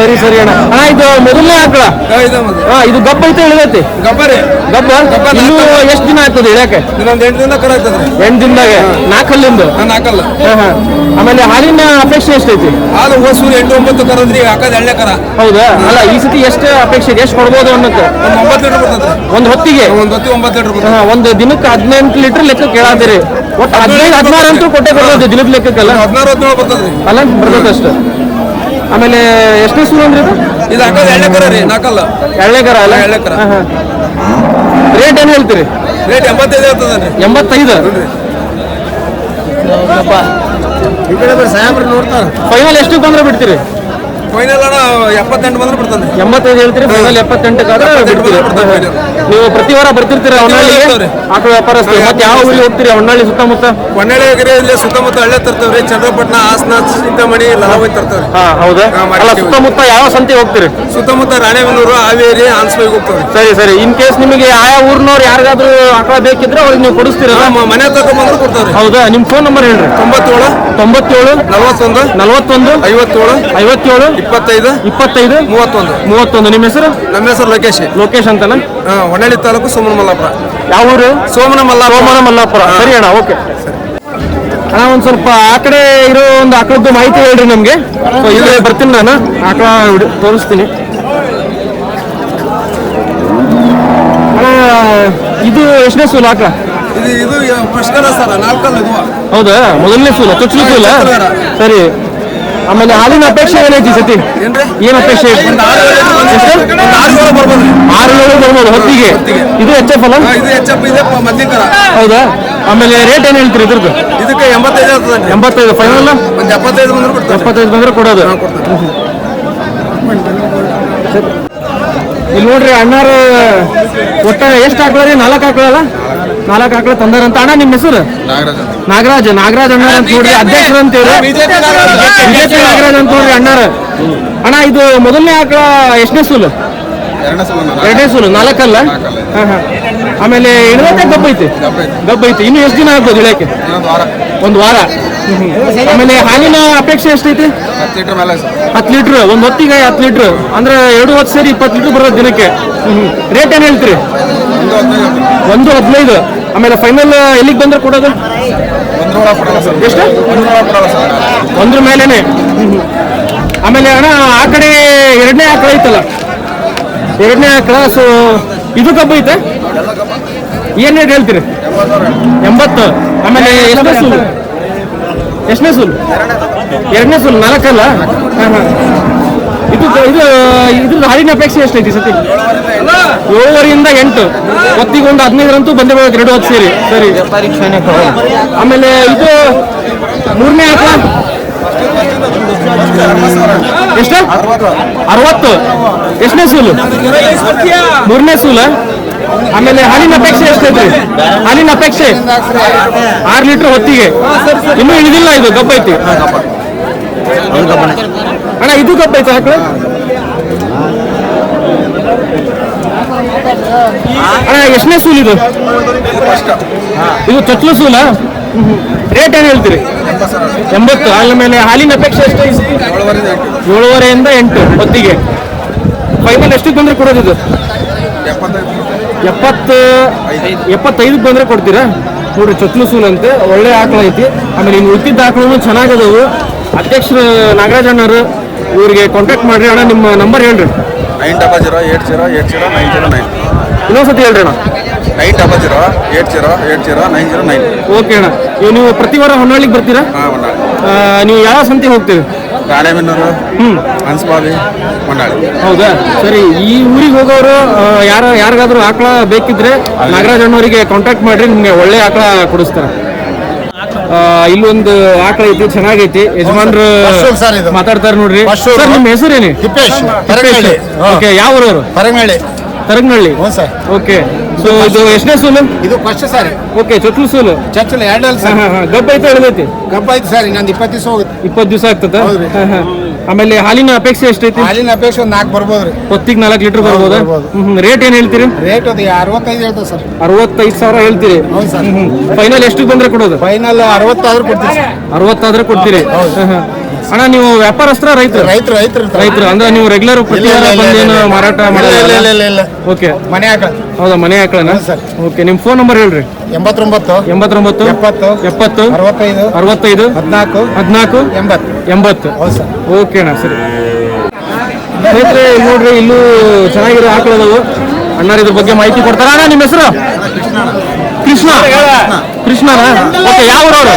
ಸರಿ ಸರಿ ಅಣ್ಣ. ಅಣ್ಣ ಇದು ಮೊದಲನೇ ಆಕಳ? ಹಾ, ಇದೆ. ಹಾ ಗಪ್ಪ ಐತೆ ಇಳಿದೈತಿ ಗಬ್ಬ ಗಬ್ಬ? ಎಷ್ಟ್ ನಾಲ್ಕು. ಎಷ್ಟು ದಿನ ಆಗ್ತದೆ ಇಳಕ್ಕೆ ಇನ್ನೊಂದು ಎಂಟು ದಿನ ಎಂಟು ದಿನದಾಗ? ನಾಲ್ಕಲ್ಲಿಂದು? ಹಾ, ಹಾ. ಆಮೇಲೆ ಹಾಲಿನ ಅಪೇಕ್ಷೆ ಎಷ್ಟೈತಿ? ಹಾಲು ಹೋಸೂರು ಎಂಟು ಒಂಬತ್ತು ಕರದ್ರಿ ಹಾಕದ ಎಳ್ಳೆ ಕರ. ಹೌದಾ? ಅಲ್ಲ ಈ ಸತಿ ಎಷ್ಟು ಅಪೇಕ್ಷೆ ಇದೆ ಎಷ್ಟು ಕೊಡ್ಬೋದು ಅನ್ನೋದು ಒಂದು ಒಂಬತ್ತು ಲೀಟರ್ ಒಂದು ಹೊತ್ತಿಗೆ? ಒಂದು ಹೊತ್ತಿ ಒಂಬತ್ತು ಲೀಟರ್ ಬರ್ತದೆ ಹಾ, ಒಂದು ದಿನಕ್ಕೆ ಹದಿನೆಂಟು ಲೀಟರ್ ಲೆಕ್ಕ ಕೇಳಾದಿರಿ ಒಟ್ಟು ಹದಿನೈದು ಹದಿನಾರು ಅಂತೂ ಕೊಟ್ಟೆ ಬರ್ತದೆ ದಿನದ ಲೆಕ್ಕಕ್ಕಲ್ಲ. ಹದಿನಾರು ಹದಿನೇಳು ಬರ್ತದ್ರಿ ಅಲ್ಲ ಬರ್ತದೆ ಅಷ್ಟು. ಆಮೇಲೆ ಎಷ್ಟನೇ ಸೂರು ಅಂದ್ರೆ ಇದು? ಹಾಕೋದು ಎಳ್ಳೆ ಕರ ರೀ ನಾಲ್ಕಲ್ಲ. ಅಲ್ಲ. ರೇಟ್ ಏನು ಹೇಳ್ತೀರಿ? ರೇಟ್ ಎಂಬತ್ತೈದು ಎಂಬತ್ತೈದು? ಈ ಕಡೆ ನೋಡ್ತಾರ. ಫೈನಲ್ ಎಷ್ಟು ಬಂದ್ರೆ ಬಿಡ್ತೀರಿ? ಫೈನಲ್ ಅಣ್ಣ ಎಪ್ಪತ್ತೆಂಟು ಬಂದ್ರೆ ಬಿಡ್ತಾನೆ. ಎಂಬತ್ತೈದು ಹೇಳ್ತೀರಿ ಫೈನಲ್ ಎಪ್ಪತ್ತೆಂಟಕ್ಕಾದ್ರೆ ಎಪ್ಪತ್ತೆಂಟು ಬಿಡ್ತೀರಿ. ನೀವು ಪ್ರತಿ ವಾರ ಬರ್ತಿರ್ತೀರ ಹೊನ್ನಾಳಿಗೆ. ಆಕಳ ವ್ಯಾಪಾರಸ್ಥರು. ಮತ್ತೆ ಯಾವ ಊರಿಗೆ ಹೋಗ್ತೀರಿ? ಹೊನ್ನಾಳಿ ಸುತ್ತಮುತ್ತ? ಹೊನ್ನಳ್ಳಿಗಿರಿ ಇಲ್ಲಿ ಸುತ್ತಮುತ್ತ ಹಳ್ಳೆ ತರ್ತೇವ್ರಿ ಚಂದ್ರಪಟ್ಟಣ ಹಾಸನ ಚಿಂತಾಮಣಿ ಲಲಾವತಿ ತರ್ತೇವ್ರಿ ಹಾ ಹೌದಾ? ಅಲ್ಲ. ಸುತ್ತಮುತ್ತ ಯಾವ ಸಂತೆ ಹೋಗ್ತೀರಿ? ಸುತ್ತಮುತ್ತ ರಾಣೆಬೆನ್ನೂರು ಹಾವೇರಿ ಹೋಗ್ತೇವ್ರಿ. ಸರಿ ಸರಿ. ಇನ್ ಕೇಸ್ ನಿಮಗೆ ಆಯಾ ಊರ್ನವ್ರು ಯಾರಿಗಾದ್ರೂ ಆಕಳ ಬೇಕಿದ್ರೆ ಅವ್ರಿಗೆ ನೀವು ಕೊಡಿಸ್ತೀರಲ್ಲ? ಮನೆ ತಕ ಕೊಡ್ತಾರೆ ಹೌದಾ? ನಿಮ್ಮ ಫೋನ್ ನಂಬರ್ ಹೇಳ್ರಿ. ತೊಂಬತ್ತೇಳು ತೊಂಬತ್ತೇಳು ನಲವತ್ತೊಂದು ನಲವತ್ತೊಂದು ಐವತ್ತೇಳು ಐವತ್ತೇಳು ಇಪ್ಪತ್ತೈದು? ಇಪ್ಪತ್ತೈದು? ಮೂವತ್ತೊಂದು. ಮೂವತ್ತೊಂದು. ನಿಮ್ಮ ಹೆಸರು? ನಮ್ಮ ಹೆಸರು ಲೋಕೇಶ್. ಲೋಕೇಶ್ ಹಾ, ಹೊನ್ನಳ್ಳಿ ತಾಲೂಕು ಸೋಮನ ಮಲ್ಲಾಪುರ ಯಾವ ಊರು? ಸೋಮನ ಮಲ್ಲಾಪುರ ಸೋಮನ ಮಲ್ಲಾಪುರ ಸರಿ ಅಣ್ಣ ಓಕೆ. ಅಣ್ಣ ಒಂದು ಸ್ವಲ್ಪ ಆ ಕಡೆ ಇರೋ ಒಂದು ಆಕಳದ್ದು ಮಾಹಿತಿ ಹೇಳ್ರಿ ನಮಗೆ. ಇಲ್ಲೇ ಬರ್ತೀನಿ ನಾನು. ಆಕಳ ತೋರಿಸ್ತೀನಿ. ಅಣ್ಣ ಇದು ಎಷ್ಟನೇ ಸೂಲು ಆಕಳ? ಇದು ಇದು ಪ್ರಶ್ನೆ ಸರ್? ನಾಲ್ಕಲ್ಲ ಹೌದಾ? ಮೊದಲನೇ ಸೂಲ ಚೊಚ್ಚಲು ಸೂಲ ಸರಿ. ಆಮೇಲೆ ಹಾಲಿನ ಅಪೇಕ್ಷೆ ಏನೈತಿ ಸತಿ? ಏನ್ ಅಪೇಕ್ಷೆ? ಆರು ಏಳು ಬರ್ಬೋದು. ಹೊತ್ತಿಗೆ? ಇದು ಎಚ್ ಎಫ್ ಅಲ್ಲ? ಹೌದಾ? ಆಮೇಲೆ ರೇಟ್ ಏನ್ ಹೇಳ್ತೀರಿ ಇದ್ರದ್ದು? ಇದಕ್ಕೆ ಎಂಬತ್ತೈದು ಎಂಬತ್ತೈದು ಫೈನಲ್ ಎಪ್ಪತ್ತೈದು ಬಂದ್ರೆ ಎಪ್ಪತ್ತೈದು ಬಂದ್ರೆ ಕೊಡೋದು. ಇಲ್ಲಿ ನೋಡ್ರಿ ಅಣ್ಣಾರು ಒಟ್ಟ ಎಷ್ಟು ಹಾಕ್ಲಾರಿ? ನಾಲ್ಕು ಹಾಕ್ಲಲ್ಲ ನಾಲ್ಕು ತಂದರ ತಂದಾರಂತ ಅಣ್ಣ ನಿಮ್ಮ ಹೆಸರು? ನಾಗರಾಜ್ ನಾಗರಾಜ್ ಅಣ್ಣ ಅಂತ ನೋಡ್ರಿ. ಅಧ್ಯಕ್ಷರು ಅಂತೀವ್ರಿ ಬಿಜೆಪಿ ನಾಗರಾಜ್ ಅಂತ. ನೋಡ್ರಿ ಅಣ್ಣಾರ ಅಣ್ಣ ಇದು ಮೊದಲನೇ ಆಕಳ ಎಷ್ಟನೇ ಸೂಲು? ಎರಡನೇ ಸೂಲು ನಾಲ್ಕಲ್ಲ? ಹಾ ಹಾ. ಆಮೇಲೆ ಎಣ್ಣೆ ಗಬ್ಬ ಐತಿ? ಗಬ್ಬ ಐತಿ. ಇನ್ನು ಎಷ್ಟು ದಿನ ಆಗ್ಬೋದು ಇಳಕ್ಕೆ ಒಂದು ವಾರ. ಆಮೇಲೆ ಹಾಲಿನ ಅಪೇಕ್ಷೆ ಎಷ್ಟೈತಿ? ಹತ್ತು ಲೀಟ್ರ್, ಒಂದು ಹೊತ್ತಿಗೆ ಹತ್ತು ಲೀಟ್ರ್. ಅಂದ್ರೆ ಎರಡು ಹೊತ್ತು ಸೇರಿ ಇಪ್ಪತ್ತು ಲೀಟ್ರ್ ಬರೋದು ದಿನಕ್ಕೆ. ರೇಟ್ ಏನು ಹೇಳ್ತೀರಿ? ಒಂದು ಹದಿನೈದು. ಆಮೇಲೆ ಫೈನಲ್ ಎಲ್ಲಿಗೆ ಬಂದ್ರೆ ಕೊಡೋದು? ಎಷ್ಟು? ಒಂದ್ರ ಮೇಲೇನೆ. ಆಮೇಲೆ ಅಣ್ಣ, ಆ ಕಡೆ ಎರಡನೇ ಆಕಳ ಐತಲ್ಲ? ಎರಡನೇ ಆಕಳ ಸೊ ಇದು ಕಬ್ಬು ಐತೆ? ಏನ್ ರೇಟ್ ಹೇಳ್ತೀರಿ? ಎಂಬತ್ತು. ಆಮೇಲೆ ಎಷ್ಟನೇ ಸೂಲು? ಎಷ್ಟನೇ ಸೂಲು? ಎರಡನೇ ಸುಲ್ ನಾಲ್ಕಲ್ಲ. ಇದು ಇದು ಇದ್ರ ಹಾಲಿನ ಅಪೇಕ್ಷೆ ಎಷ್ಟೈತಿ ಸತಿ ಏಳುವರೆಯಿಂದ ಎಂಟು. ಹೊತ್ತಿಗೊಂದು ಹದಿನೈದರಂತೂ ಬಂದೇ ಬರೋದು ಎರಡು ಹೊತ್ತು ಸೇರಿ. ಸರಿ. ಆಮೇಲೆ ಇದು ಮೂರನೇ ಆಕಳ ಎಷ್ಟು? ಅರವತ್ತು. ಎಷ್ಟನೇ ಸೂಲು? ಮೂರನೇ ಸೂಲ? ಆಮೇಲೆ ಹಾಲಿನ ಅಪೇಕ್ಷೆ ಎಷ್ಟೈತಿ ಹಾಲಿನ ಅಪೇಕ್ಷೆ? ಆರು ಲೀಟರ್ ಹೊತ್ತಿಗೆ. ಇನ್ನೂ ಇಳಿದಿಲ್ಲ ಇದು ಐತಿ ಅಣ್ಣ, ಇದು ಕಬ್ಬ ಐತೆ ಅಣ್ಣ, ಎಷ್ಟನೇ ಸೂಲ್ ಇದು? ಇದು ತೊಟ್ಲು ಸೂಲ? ರೇಟ್ ಏನು ಹೇಳ್ತೀರಿ? ಎಂಬತ್ತು. ಮೇಲೆ ಹಾಲಿನ ಅಪೇಕ್ಷೆ ಎಷ್ಟು ಏಳುವರೆಯಿಂದ ಎಂಟು ಹೊತ್ತಿಗೆ ಫೈನಲ್ ಎಷ್ಟಕ್ಕೆ ಬಂದ್ರೆ ಕೊಡೋದು ಇದು? ಎಪ್ಪತ್ತು, ಎಪ್ಪತ್ತೈದಕ್ಕೆ ಬಂದ್ರೆ ಕೊಡ್ತೀರಾ? ಸೂಲ್ ಅಂತೆ ಒಳ್ಳೆ ಆಕಳ ಐತಿ. ಆಮೇಲೆ ಇನ್ನು ಉಳಿದಿದ್ದ ಆಕಳು ಚೆನ್ನಾಗದವು. ಅಧ್ಯಕ್ಷರ ನಾಗರಾಜ್ ಅಣ್ಣರು ಇವ್ರಿಗೆ ಕಾಂಟ್ಯಾಕ್ಟ್ ಮಾಡ್ರಿ. ಅಣ್ಣ ನಿಮ್ಮ ನಂಬರ್ ಹೇಳ್ರಿ. Nine double zero eight zero eight zero nine zero nine ಇನ್ನೊಂದ್ಸತಿ ಹೇಳ್ರಿ ಅಣ್ಣ. Nine double zero eight zero eight zero nine zero nine okay ಅಣ್ಣ. ನೀವು ಪ್ರತಿ ವಾರ ಹೊನ್ನಾಳಿಗೆ ಬರ್ತೀರಾ? ನೀವು ಯಾವ ಸಂತೆ ಹೋಗ್ತೀರಿ? ರಾಣೆಬೆನ್ನೂರು ಹ್ಮ್. ಮಂಡಾಳಿ. ಹೌದಾ? ಸರಿ ಈ ಊರಿಗೆ ಹೋಗೋರು ಯಾರ ಯಾರಿಗಾದ್ರೂ ಆಕಳ ಬೇಕಿದ್ರೆ ನಾಗರಾಜ್ ಅಣ್ಣವರಿಗೆ ಕಾಂಟ್ಯಾಕ್ಟ್ ಮಾಡ್ರಿ ನಿಮಗೆ ಒಳ್ಳೆ ಆಕಳ ಕೊಡಿಸ್ತಾರೆ. ಆ, ಇಲ್ಲೊಂದು ಆಕಳ ಐತಿ ಚೆನ್ನಾಗೈತಿ. ಯಜಮಾನ್ರು. ಮಾತಾಡ್ತಾರೆ ನೋಡ್ರಿ. ಸರ್ ನಿಮ್ಮ ಹೆಸರೇನಿ? ತಿಪ್ಪೇಶ್ ತರಗಳ್ಳಿ. ಓಕೆ ಯಾವ ಊರವರು ತರಂಗಳ್ಳಿ. ತರಂಗಳ್ಳಿ. ಓಕೆ. ಸೊ ಇದು ಎಷ್ಟನೇ ಸೂಲು ಇದು ಫಸ್ಟ್ ಸಾರಿ. ಓಕೆ ಚೊಟ್ಲು ಸೂಲು ಚರ್ಚಲ್ ಎರಡಲ್ಲಿ ಸರ್. ಗಬ್ಬ ಐತೆ ಎಳ್ದೈತಿ ಗಬ್ಬ ಐತೆ ಸರ್ ಇನ್ನೊಂದು ಇಪ್ಪತ್ತು ದಿವಸ ಹೋಗುತ್ತೆ. ಇಪ್ಪತ್ತು ದಿವಸ ಆಗ್ತದ? ಆಮೇಲೆ ಹಾಲಿನ ಅಪೇಕ್ಷೆ ಎಷ್ಟೈತಿ? ಹಾಲಿನ ಅಪೇಕ್ಷೆ ಒಂದು ನಾಲ್ಕು ಬರ್ಬೋದು ರೀ. ಹೊತ್ತಿಗೆ ನಾಲ್ಕು ಲೀಟರ್ ಬರ್ಬೋದಾ. ರೇಟ್ ಏನು ಹೇಳ್ತೀರಿ? ರೇಟ್ ಅದು ಅರವತ್ತೈದು ಹೇಳ್ತದೆ ಸರ್. ಅರವತ್ತೈದು ಸಾವಿರ ಹೇಳ್ತೀರಿ? ಫೈನಲ್ ಎಷ್ಟು ಬಂದ್ರೆ ಕೊಡೋದು? ಫೈನಲ್ ಅರವತ್ತಾದ್ರೂ ಕೊಡ್ತೀರಿ ಸರ್. ಅರವತ್ತಾದ್ರೆ ಕೊಡ್ತೀರಿ. ಅಣ್ಣ ನೀವು ವ್ಯಾಪಾರಸ್ತ್ರ ರೈತರು? ರೈತರು ರೈತರು ರೈತರು ಅಂದ್ರೆ ನೀವು ರೆಗ್ಯುಲರ್ ಪ್ರತಿವಾರ ಬಂದೇನು ಮಾರಾಟ ಇಲ್ಲ ಓಕೆ ಮನೆ ಆಕಳ. ಹೌದಾ ಮನೆ ಹಾಕಳನ ಸರ್. ಓಕೆ ನಿಮ್ಮ ಫೋನ್ ನಂಬರ್ ಹೇಳ್ರಿ. ಎಂಬತ್ತೊಂಬತ್ತು ಎಂಬತ್ತೊಂಬತ್ತು ಎಪ್ಪತ್ತು ಎಪ್ಪತ್ತು ಅರವತ್ತೈದು ಅರವತ್ತೈದು ಹದಿನಾಲ್ಕು ಹದಿನಾಲ್ಕು ಎಂಬತ್ತು. ಎಂಬತ್ತು. ಹೌದು ಸರ್. ಓಕೆ ಅಣ್ಣ ಸರಿ. ರೈತರು ನೋಡ್ರಿ ಇಲ್ಲೂ ಚೆನ್ನಾಗಿರೋ ಆಕಳದವು. ಅಣ್ಣಾರ ಇದ್ರ ಬಗ್ಗೆ ಮಾಹಿತಿ ಕೊಡ್ತಾರ? ಅಣ್ಣ ನಿಮ್ಮ ಹೆಸರು? ಕೃಷ್ಣ. ಕೃಷ್ಣನ? ಓಕೆ ಯಾವ ಊರವ್ರು?